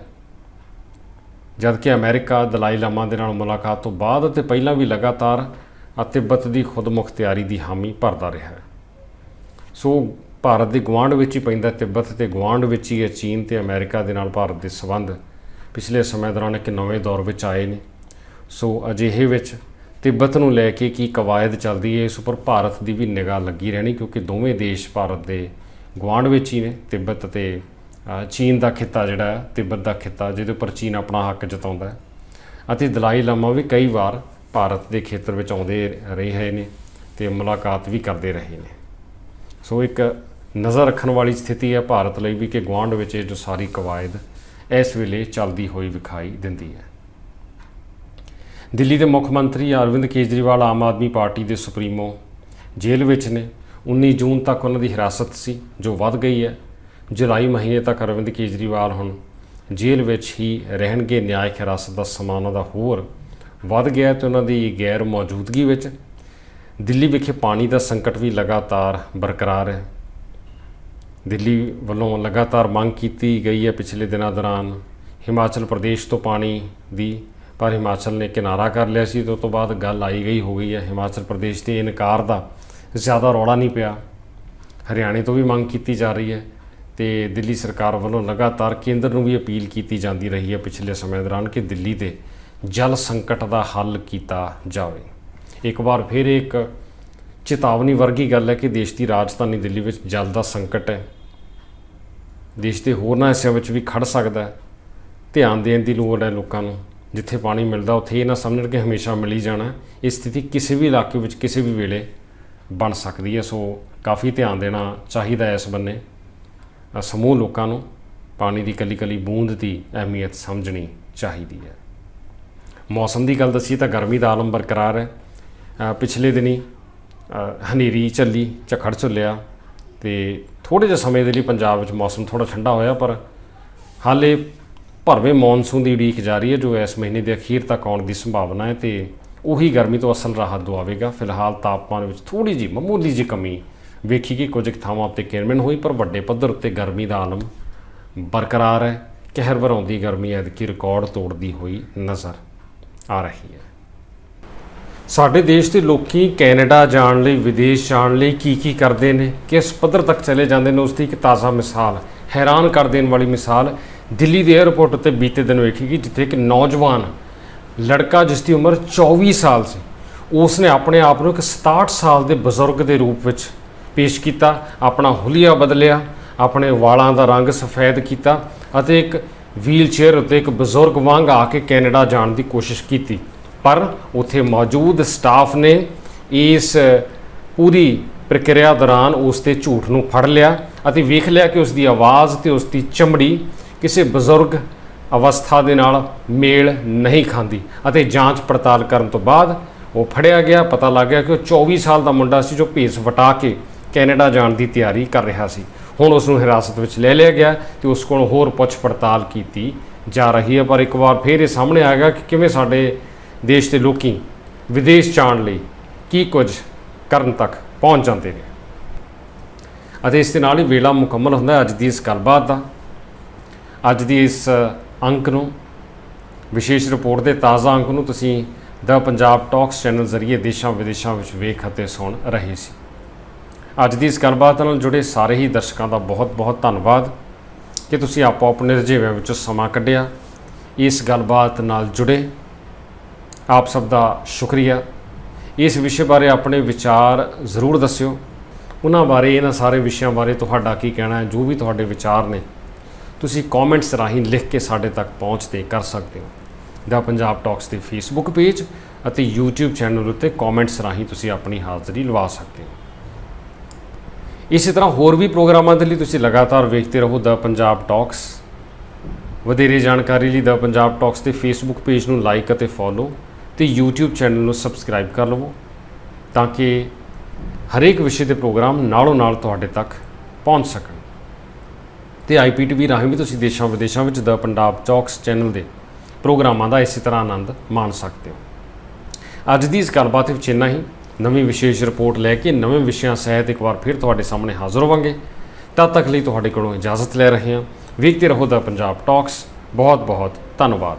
ਜਦ ਕਿ ਅਮਰੀਕਾ ਦਲਾਈ ਲਾਮਾ ਦੇ ਨਾਲ ਮੁਲਾਕਾਤ ਤੋਂ ਬਾਅਦ ਅਤੇ ਪਹਿਲਾਂ ਵੀ ਲਗਾਤਾਰ ਤਿੱਬਤ ਦੀ ਖੁਦਮੁਖਤਿਆਰੀ ਦੀ ਹਾਮੀ ਭਰਦਾ ਰਿਹਾ ਹੈ। ਸੋ ਭਾਰਤ ਦੇ ਗੁਆਂਢ ਵਿੱਚ ਹੀ ਪੈਂਦਾ ਤਿੱਬਤ ਤੇ ਗੁਆਂਢ ਵਿੱਚ ਹੀ ਹੈ, ਚੀਨ ਤੇ ਅਮਰੀਕਾ ਦੇ ਨਾਲ ਭਾਰਤ ਦੇ ਸੰਬੰਧ ਪਿਛਲੇ ਸਮੇਂ ਦੌਰਾਨ ਇੱਕ ਨਵੇਂ ਦੌਰ ਵਿੱਚ ਆਏ ਨੇ। ਸੋ ਅਜਿਹੇ ਵਿੱਚ ਤਿੱਬਤ ਨੂੰ ਲੈ ਕੇ ਕੀ ਕਵਾਇਦ ਚੱਲਦੀ ਹੈ, ਇਸ ਉੱਪਰ ਭਾਰਤ ਦੀ ਵੀ ਨਿਗਾਹ ਲੱਗੀ ਰਹਿਣੀ ਕਿਉਂਕਿ ਦੋਵੇਂ ਦੇਸ਼ ਭਾਰਤ ਦੇ ਗੁਆਂਢ ਵਿੱਚ ਹੀ ਨੇ, ਤਿੱਬਤ ਤੇ ਚੀਨ ਦਾ ਖਿੱਤਾ ਜਿਹੜਾ ਤਿੱਬਤ ਦਾ ਖਿੱਤਾ, ਜਿਹਦੇ ਉੱਪਰ ਚੀਨ ਆਪਣਾ ਹੱਕ ਜਤਾਉਂਦਾ ਹੈ। ਅਤੇ ਦਲਾਈ ਲਾਮਾ ਵੀ ਕਈ ਵਾਰ ਭਾਰਤ ਦੇ ਖੇਤਰ ਵਿੱਚ ਆਉਂਦੇ ਰਹੇ ਹੈ ਨੇ ਤੇ ਮੁਲਾਕਾਤ ਵੀ ਕਰਦੇ ਰਹੇ ਨੇ। ਸੋ ਇੱਕ ਨਜ਼ਰ ਰੱਖਣ ਵਾਲੀ ਸਥਿਤੀ ਹੈ ਭਾਰਤ ਲਈ ਵੀ ਕਿ ਗੁਆਂਢ ਵਿੱਚ ਇਹ ਜੋ ਸਾਰੀ ਕਵਾਇਦ ਇਸ ਵੇਲੇ ਚੱਲਦੀ ਹੋਈ ਵਿਖਾਈ ਦਿੰਦੀ ਹੈ। ਦਿੱਲੀ ਦੇ ਮੁੱਖ ਮੰਤਰੀ ਅਰਵਿੰਦ ਕੇਜਰੀਵਾਲ ਆਮ ਆਦਮੀ ਪਾਰਟੀ ਦੇ ਸੁਪਰੀਮੋ ਜੇਲ੍ਹ ਵਿੱਚ ਨੇ। 19 ਜੂਨ ਤੱਕ ਉਹਨਾਂ ਦੀ ਹਿਰਾਸਤ ਸੀ, ਜੋ ਵੱਧ ਗਈ ਹੈ। ਜੁਲਾਈ ਮਹੀਨੇ ਤੱਕ ਅਰਵਿੰਦ ਕੇਜਰੀਵਾਲ ਹੁਣ ਜੇਲ੍ਹ ਵਿੱਚ ਹੀ ਰਹਿਣਗੇ। ਨਿਆਇਕ ਹਿਰਾਸਤ ਦਾ ਸਮਾਂ ਉਹਨਾਂ ਦਾ ਹੋਰ ਵੱਧ ਗਿਆ ਤੇ ਉਹਨਾਂ ਦੀ ਗੈਰ ਮੌਜੂਦਗੀ ਵਿੱਚ ਦਿੱਲੀ ਵਿਖੇ ਪਾਣੀ ਦਾ ਸੰਕਟ ਵੀ ਲਗਾਤਾਰ ਬਰਕਰਾਰ ਹੈ। ਦਿੱਲੀ ਵੱਲੋਂ ਲਗਾਤਾਰ ਮੰਗ ਕੀਤੀ ਗਈ ਹੈ ਪਿਛਲੇ ਦਿਨਾਂ ਦੌਰਾਨ ਹਿਮਾਚਲ ਪ੍ਰਦੇਸ਼ ਤੋਂ ਪਾਣੀ ਦੀ, ਪਰ ਹਿਮਾਚਲ ਨੇ ਕਿਨਾਰਾ ਕਰ ਲਿਆ ਸੀ ਤੇ ਉਸ ਤੋਂ ਬਾਅਦ ਗੱਲ ਆਈ ਗਈ, ਹੋ ਗਈ ਹੈ। ਹਿਮਾਚਲ ਪ੍ਰਦੇਸ਼ ਦੇ ਇਨਕਾਰ ਦਾ ਜ਼ਿਆਦਾ ਰੌਲਾ ਨਹੀਂ ਪਿਆ। ਹਰਿਆਣੇ ਤੋਂ ਵੀ ਮੰਗ ਕੀਤੀ ਜਾ ਰਹੀ ਹੈ ਤੇ ਦਿੱਲੀ ਸਰਕਾਰ ਵੱਲੋਂ ਲਗਾਤਾਰ ਕੇਂਦਰ ਨੂੰ ਵੀ ਅਪੀਲ ਕੀਤੀ ਜਾਂਦੀ ਰਹੀ ਹੈ ਪਿਛਲੇ ਸਮੇਂ ਦੌਰਾਨ ਕਿ ਦਿੱਲੀ ਦੇ ਜਲ ਸੰਕਟ ਦਾ ਹੱਲ ਕੀਤਾ ਜਾਵੇ। ਇੱਕ ਵਾਰ ਫਿਰ ਇੱਕ ਚੇਤਾਵਨੀ ਵਰਗੀ ਗੱਲ ਹੈ ਕਿ ਦੇਸ਼ ਦੀ ਰਾਜਧਾਨੀ ਦਿੱਲੀ ਵਿੱਚ ਜਲ ਦਾ ਸੰਕਟ ਹੈ। ਦੇਸ਼ ਦੇ ਹੋਰਨਾਂ ਹਿੱਸਿਆਂ ਵਿੱਚ ਵੀ ਖੜ ਸਕਦਾ ਹੈ। ਧਿਆਨ ਦੇਣ ਦੀ ਲੋੜ ਹੈ ਲੋਕਾਂ ਨੂੰ। ਜਿੱਥੇ ਪਾਣੀ ਮਿਲਦਾ, ਉੱਥੇ ਇਹ ਨਾ ਸਮਝਣ ਕਿ ਹਮੇਸ਼ਾ ਮਿਲੀ ਜਾਣਾ ਇਹ ਸਥਿਤੀ ਕਿਸੇ ਵੀ ਇਲਾਕੇ ਵਿੱਚ, ਕਿਸੇ ਵੀ ਵੇਲੇ ਬਣ ਸਕਦੀ ਹੈ। ਸੋ ਕਾਫੀ ਧਿਆਨ ਦੇਣਾ ਚਾਹੀਦਾ ਹੈ ਇਸ ਬੰਨੇ। ਸਮੂਹ ਲੋਕਾਂ ਨੂੰ ਪਾਣੀ ਦੀ ਕੱਲੀ ਕੱਲੀ ਬੂੰਦ ਦੀ ਅਹਿਮੀਅਤ ਸਮਝਣੀ ਚਾਹੀਦੀ ਹੈ। ਮੌਸਮ ਦੀ ਗੱਲ ਦੱਸੀ ਤਾਂ ਗਰਮੀ ਦਾ ਆਲਮ ਬਰਕਰਾਰ ਹੈ। ਪਿਛਲੇ ਦਿਨੀ ਹਨੇਰੀ ਚੱਲੀ, ਝੱਖੜ ਝੁੱਲਿਆ ਤੇ ਥੋੜੇ ਜਿਹੇ ਸਮੇਂ ਦੇ ਲਈ ਪੰਜਾਬ ਵਿੱਚ ਮੌਸਮ ਥੋੜਾ ਠੰਡਾ ਹੋਇਆ, ਪਰ ਹਾਲੇ ਭਰਵੇਂ ਮੌਨਸੂਨ ਦੀ ਉਡੀਕ ਜਾਰੀ ਹੈ, ਜੋ ਇਸ ਮਹੀਨੇ ਦੇ ਅਖੀਰ ਤੱਕ ਆਉਣ ਦੀ ਸੰਭਾਵਨਾ ਹੈ ਤੇ ਉਹੀ ਗਰਮੀ ਤੋਂ ਅਸਲ ਰਾਹਤ ਦਵਾਵੇਗਾ ਫਿਲਹਾਲ ਤਾਪਮਾਨ ਵਿੱਚ ਥੋੜੀ ਜਿਹੀ ਮਾਮੂਲੀ ਜਿਹੀ ਕਮੀ ਵੇਖੀ ਕਿ ਕੁਝ ਕੁ ਥਾਵਾਂ ਉੱਤੇ ਕਿਰਮਨ ਹੋਈ, ਪਰ ਵੱਡੇ ਪੱਧਰ ਉੱਤੇ ਗਰਮੀ ਦਾ ਆਲਮ ਬਰਕਰਾਰ ਹੈ। ਕਹਿਰ ਵਰਾਉਂਦੀ ਗਰਮੀ ਐਤਕੀ ਰਿਕਾਰਡ ਤੋੜਦੀ ਹੋਈ ਨਜ਼ਰ ਆ ਰਹੀ ਹੈ। ਸਾਡੇ ਦੇਸ਼ ਦੇ ਲੋਕੀ ਕੈਨੇਡਾ ਜਾਣ ਲਈ, ਵਿਦੇਸ਼ ਜਾਣ ਲਈ ਕੀ ਕੀ ਕਰਦੇ ਨੇ, ਕਿਸ ਪੱਧਰ ਤੱਕ ਚਲੇ ਜਾਂਦੇ ਨੇ ਉਸ ਦੀ ਇੱਕ ਤਾਜ਼ਾ ਮਿਸਾਲ, ਹੈਰਾਨ ਕਰ ਦੇਣ ਵਾਲੀ ਮਿਸਾਲ ਦਿੱਲੀ ਦੇ 에ਅਰਪੋਰਟ ਉੱਤੇ ਬੀਤੇ ਦਿਨ ਵੇਖੀ ਗਈ ਜਿੱਥੇ ਇੱਕ ਨੌਜਵਾਨ ਲੜਕਾ ਜਿਸ ਦੀ ਉਮਰ 24 ਸਾਲ ਸੀ ਉਸ ਨੇ ਆਪਣੇ ਆਪ ਨੂੰ ਇੱਕ 67 ਸਾਲ ਦੇ ਬਜ਼ੁਰਗ ਦੇ ਰੂਪ ਵਿੱਚ ਪੇਸ਼ ਕੀਤਾ, ਆਪਣਾ ਹੁਲੀਆ ਬਦਲਿਆ, ਆਪਣੇ ਵਾਲਾਂ ਦਾ ਰੰਗ ਸਫੈਦ ਕੀਤਾ ਅਤੇ ਇੱਕ ਵੀਲ ਚੇਅਰ ਉੱਤੇ ਇੱਕ ਬਜ਼ੁਰਗ ਵਾਂਗ ਆ ਕੇ ਕੈਨੇਡਾ ਜਾਣ ਦੀ ਕੋਸ਼ਿਸ਼ ਕੀਤੀ। ਪਰ ਉੱਥੇ ਮੌਜੂਦ ਸਟਾਫ ਨੇ ਇਸ ਪੂਰੀ ਪ੍ਰਕਿਰਿਆ ਦੌਰਾਨ ਉਸ ਤੇ ਝੂਠ ਨੂੰ ਫੜ ਲਿਆ ਅਤੇ ਵੇਖ ਲਿਆ ਕਿ ਉਸ ਦੀ ਆਵਾਜ਼ ਤੇ ਉਸ ਦੀ ਚਮੜੀ ਕਿਸੇ ਬਜ਼ੁਰਗ ਅਵਸਥਾ ਦੇ ਨਾਲ ਮੇਲ ਨਹੀਂ ਖਾਂਦੀ ਅਤੇ ਜਾਂਚ ਪੜਤਾਲ ਕਰਨ ਤੋਂ ਬਾਅਦ ਉਹ ਫੜਿਆ ਗਿਆ। ਪਤਾ ਲੱਗ ਗਿਆ ਕਿ ਉਹ 24 ਸਾਲ ਦਾ ਮੁੰਡਾ ਸੀ ਜੋ ਭੇਸ ਵਟਾ ਕੇ ਕੈਨੇਡਾ ਜਾਣ ਦੀ ਤਿਆਰੀ ਕਰ ਰਿਹਾ ਸੀ। ਹੁਣ ਉਸ ਨੂੰ ਹਿਰਾਸਤ ਵਿੱਚ ਲੈ ਲਿਆ ਗਿਆ ਤੇ ਉਸ ਕੋਲ ਹੋਰ ਪੁੱਛ ਪੜਤਾਲ ਕੀਤੀ ਜਾ ਰਹੀ ਹੈ। ਪਰ ਇੱਕ ਵਾਰ ਫਿਰ ਇਹ ਸਾਹਮਣੇ ਆ ਗਿਆ ਕਿ ਕਿਵੇਂ ਸਾਡੇ ਦੇਸ਼ ਦੇ ਲੋਕੀ ਵਿਦੇਸ਼ ਜਾਣ ਲਈ ਕੀ ਕੁਝ ਕਰਨ ਤੱਕ ਪਹੁੰਚ ਜਾਂਦੇ ਨੇ। ਅਤੇ ਇਸ ਦੇ ਨਾਲ ਹੀ ਵੇਲਾ ਮੁਕੰਮਲ ਹੁੰਦਾ ਹੈ ਅੱਜ ਦੀ ਇਸ ਗੱਲਬਾਤ ਦਾ। ਅੱਜ ਦੀ ਇਸ ਅੰਕ ਨੂੰ, ਵਿਸ਼ੇਸ਼ ਰਿਪੋਰਟ ਦੇ ਤਾਜ਼ਾ ਅੰਕ ਨੂੰ ਤੁਸੀਂ ਦਾ ਪੰਜਾਬ ਟਾਕਸ ਚੈਨਲ ਜ਼ਰੀਏ ਦੇਸ਼ਾਂ ਵਿਦੇਸ਼ਾਂ ਵਿੱਚ ਵੇਖ ਅਤੇ ਸੁਣ ਰਹੇ ਸੀ। ਅੱਜ ਦੀ ਇਸ ਗੱਲਬਾਤ ਨਾਲ ਜੁੜੇ ਸਾਰੇ ਹੀ ਦਰਸ਼ਕਾਂ ਦਾ ਬਹੁਤ-ਬਹੁਤ ਧੰਨਵਾਦ ਕਿ ਤੁਸੀਂ ਆਪੋ ਆਪਣੇ ਰੁਝੇਵਿਆਂ ਵਿੱਚੋਂ ਸਮਾਂ ਕੱਢਿਆ, ਇਸ ਗੱਲਬਾਤ ਨਾਲ ਜੁੜੇ ਆਪ ਸਭ ਦਾ ਸ਼ੁਕਰੀਆ। ਇਸ ਵਿਸ਼ੇ ਬਾਰੇ ਆਪਣੇ ਵਿਚਾਰ ਜ਼ਰੂਰ ਦੱਸਿਓ। ਉਹਨਾਂ ਬਾਰੇ, ਇਹਨਾਂ ਸਾਰੇ ਵਿਸ਼ਿਆਂ ਬਾਰੇ ਤੁਹਾਡਾ ਕੀ ਕਹਿਣਾ ਹੈ, ਜੋ ਵੀ ਤੁਹਾਡੇ ਵਿਚਾਰ ਨੇ, ਤੁਸੀਂ ਕਮੈਂਟਸ ਰਾਹੀਂ ਲਿਖ ਕੇ ਸਾਡੇ ਤੱਕ ਪਹੁੰਚਦੇ ਕਰ ਸਕਦੇ ਹੋ। ਦਾ ਪੰਜਾਬ ਟਾਕਸ ਦੇ ਫੇਸਬੁੱਕ ਪੇਜ ਅਤੇ YouTube ਚੈਨਲ ਉੱਤੇ ਕਮੈਂਟਸ ਰਾਹੀਂ ਤੁਸੀਂ ਆਪਣੀ ਹਾਜ਼ਰੀ ਲਵਾ ਸਕਦੇ ਹੋ। ਇਸੇ ਤਰ੍ਹਾਂ ਹੋਰ ਵੀ ਪ੍ਰੋਗਰਾਮਾਂ ਦੇ ਲਈ ਤੁਸੀਂ ਲਗਾਤਾਰ ਵੇਖਦੇ ਰਹੋ ਦਾ ਪੰਜਾਬ ਟਾਕਸ ਵਧੇਰੇ ਜਾਣਕਾਰੀ ਲਈ ਦਾ ਪੰਜਾਬ ਟਾਕਸ ਦੇ ਫੇਸਬੁੱਕ ਪੇਜ ਨੂੰ ਲਾਈਕ ਅਤੇ ਫੋਲੋ ਤੇ YouTube ਚੈਨਲ ਨੂੰ ਸਬਸਕ੍ਰਾਈਬ ਕਰ ਲਵੋ ਤਾਂ ਕਿ ਹਰੇਕ ਵਿਸ਼ੇ ਦੇ ਪ੍ਰੋਗਰਾਮ ਨਾਲੋਂ ਨਾਲ ਤੁਹਾਡੇ ਤੱਕ ਪਹੁੰਚ ਸਕਣ। ਤੇ IPTV ਰਾਹੀਂ ਵੀ ਤੁਸੀਂ ਦੇਸ਼ਾਂ ਵਿਦੇਸ਼ਾਂ ਵਿੱਚ ਦਾ ਪੰਜਾਬ ਚੌਕਸ ਚੈਨਲ ਦੇ ਪ੍ਰੋਗਰਾਮਾਂ ਦਾ ਇਸੇ ਤਰ੍ਹਾਂ ਆਨੰਦ ਮਾਣ ਸਕਦੇ ਹੋ। ਅੱਜ ਦੀ ਇਸ ਗੱਲਬਾਤ ਵਿੱਚ ਇੰਨਾ ਹੀ। ਨਵੀਂ ਵਿਸ਼ੇਸ਼ ਰਿਪੋਰਟ ਲੈ ਕੇ ਨਵੇਂ ਵਿਸ਼ਿਆਂ ਸਹਿਤ ਇੱਕ ਵਾਰ ਫਿਰ ਤੁਹਾਡੇ ਸਾਹਮਣੇ ਹਾਜ਼ਰ ਹੋਵਾਂਗੇ। ਤਦ ਤੱਕ ਲਈ ਤੁਹਾਡੇ ਕੋਲੋਂ ਇਜਾਜ਼ਤ ਲੈ ਰਹੇ ਹਾਂ। ਵੇਖਦੇ ਰਹੋ ਦਾ ਪੰਜਾਬ ਟਾਕਸ ਬਹੁਤ ਬਹੁਤ ਧੰਨਵਾਦ।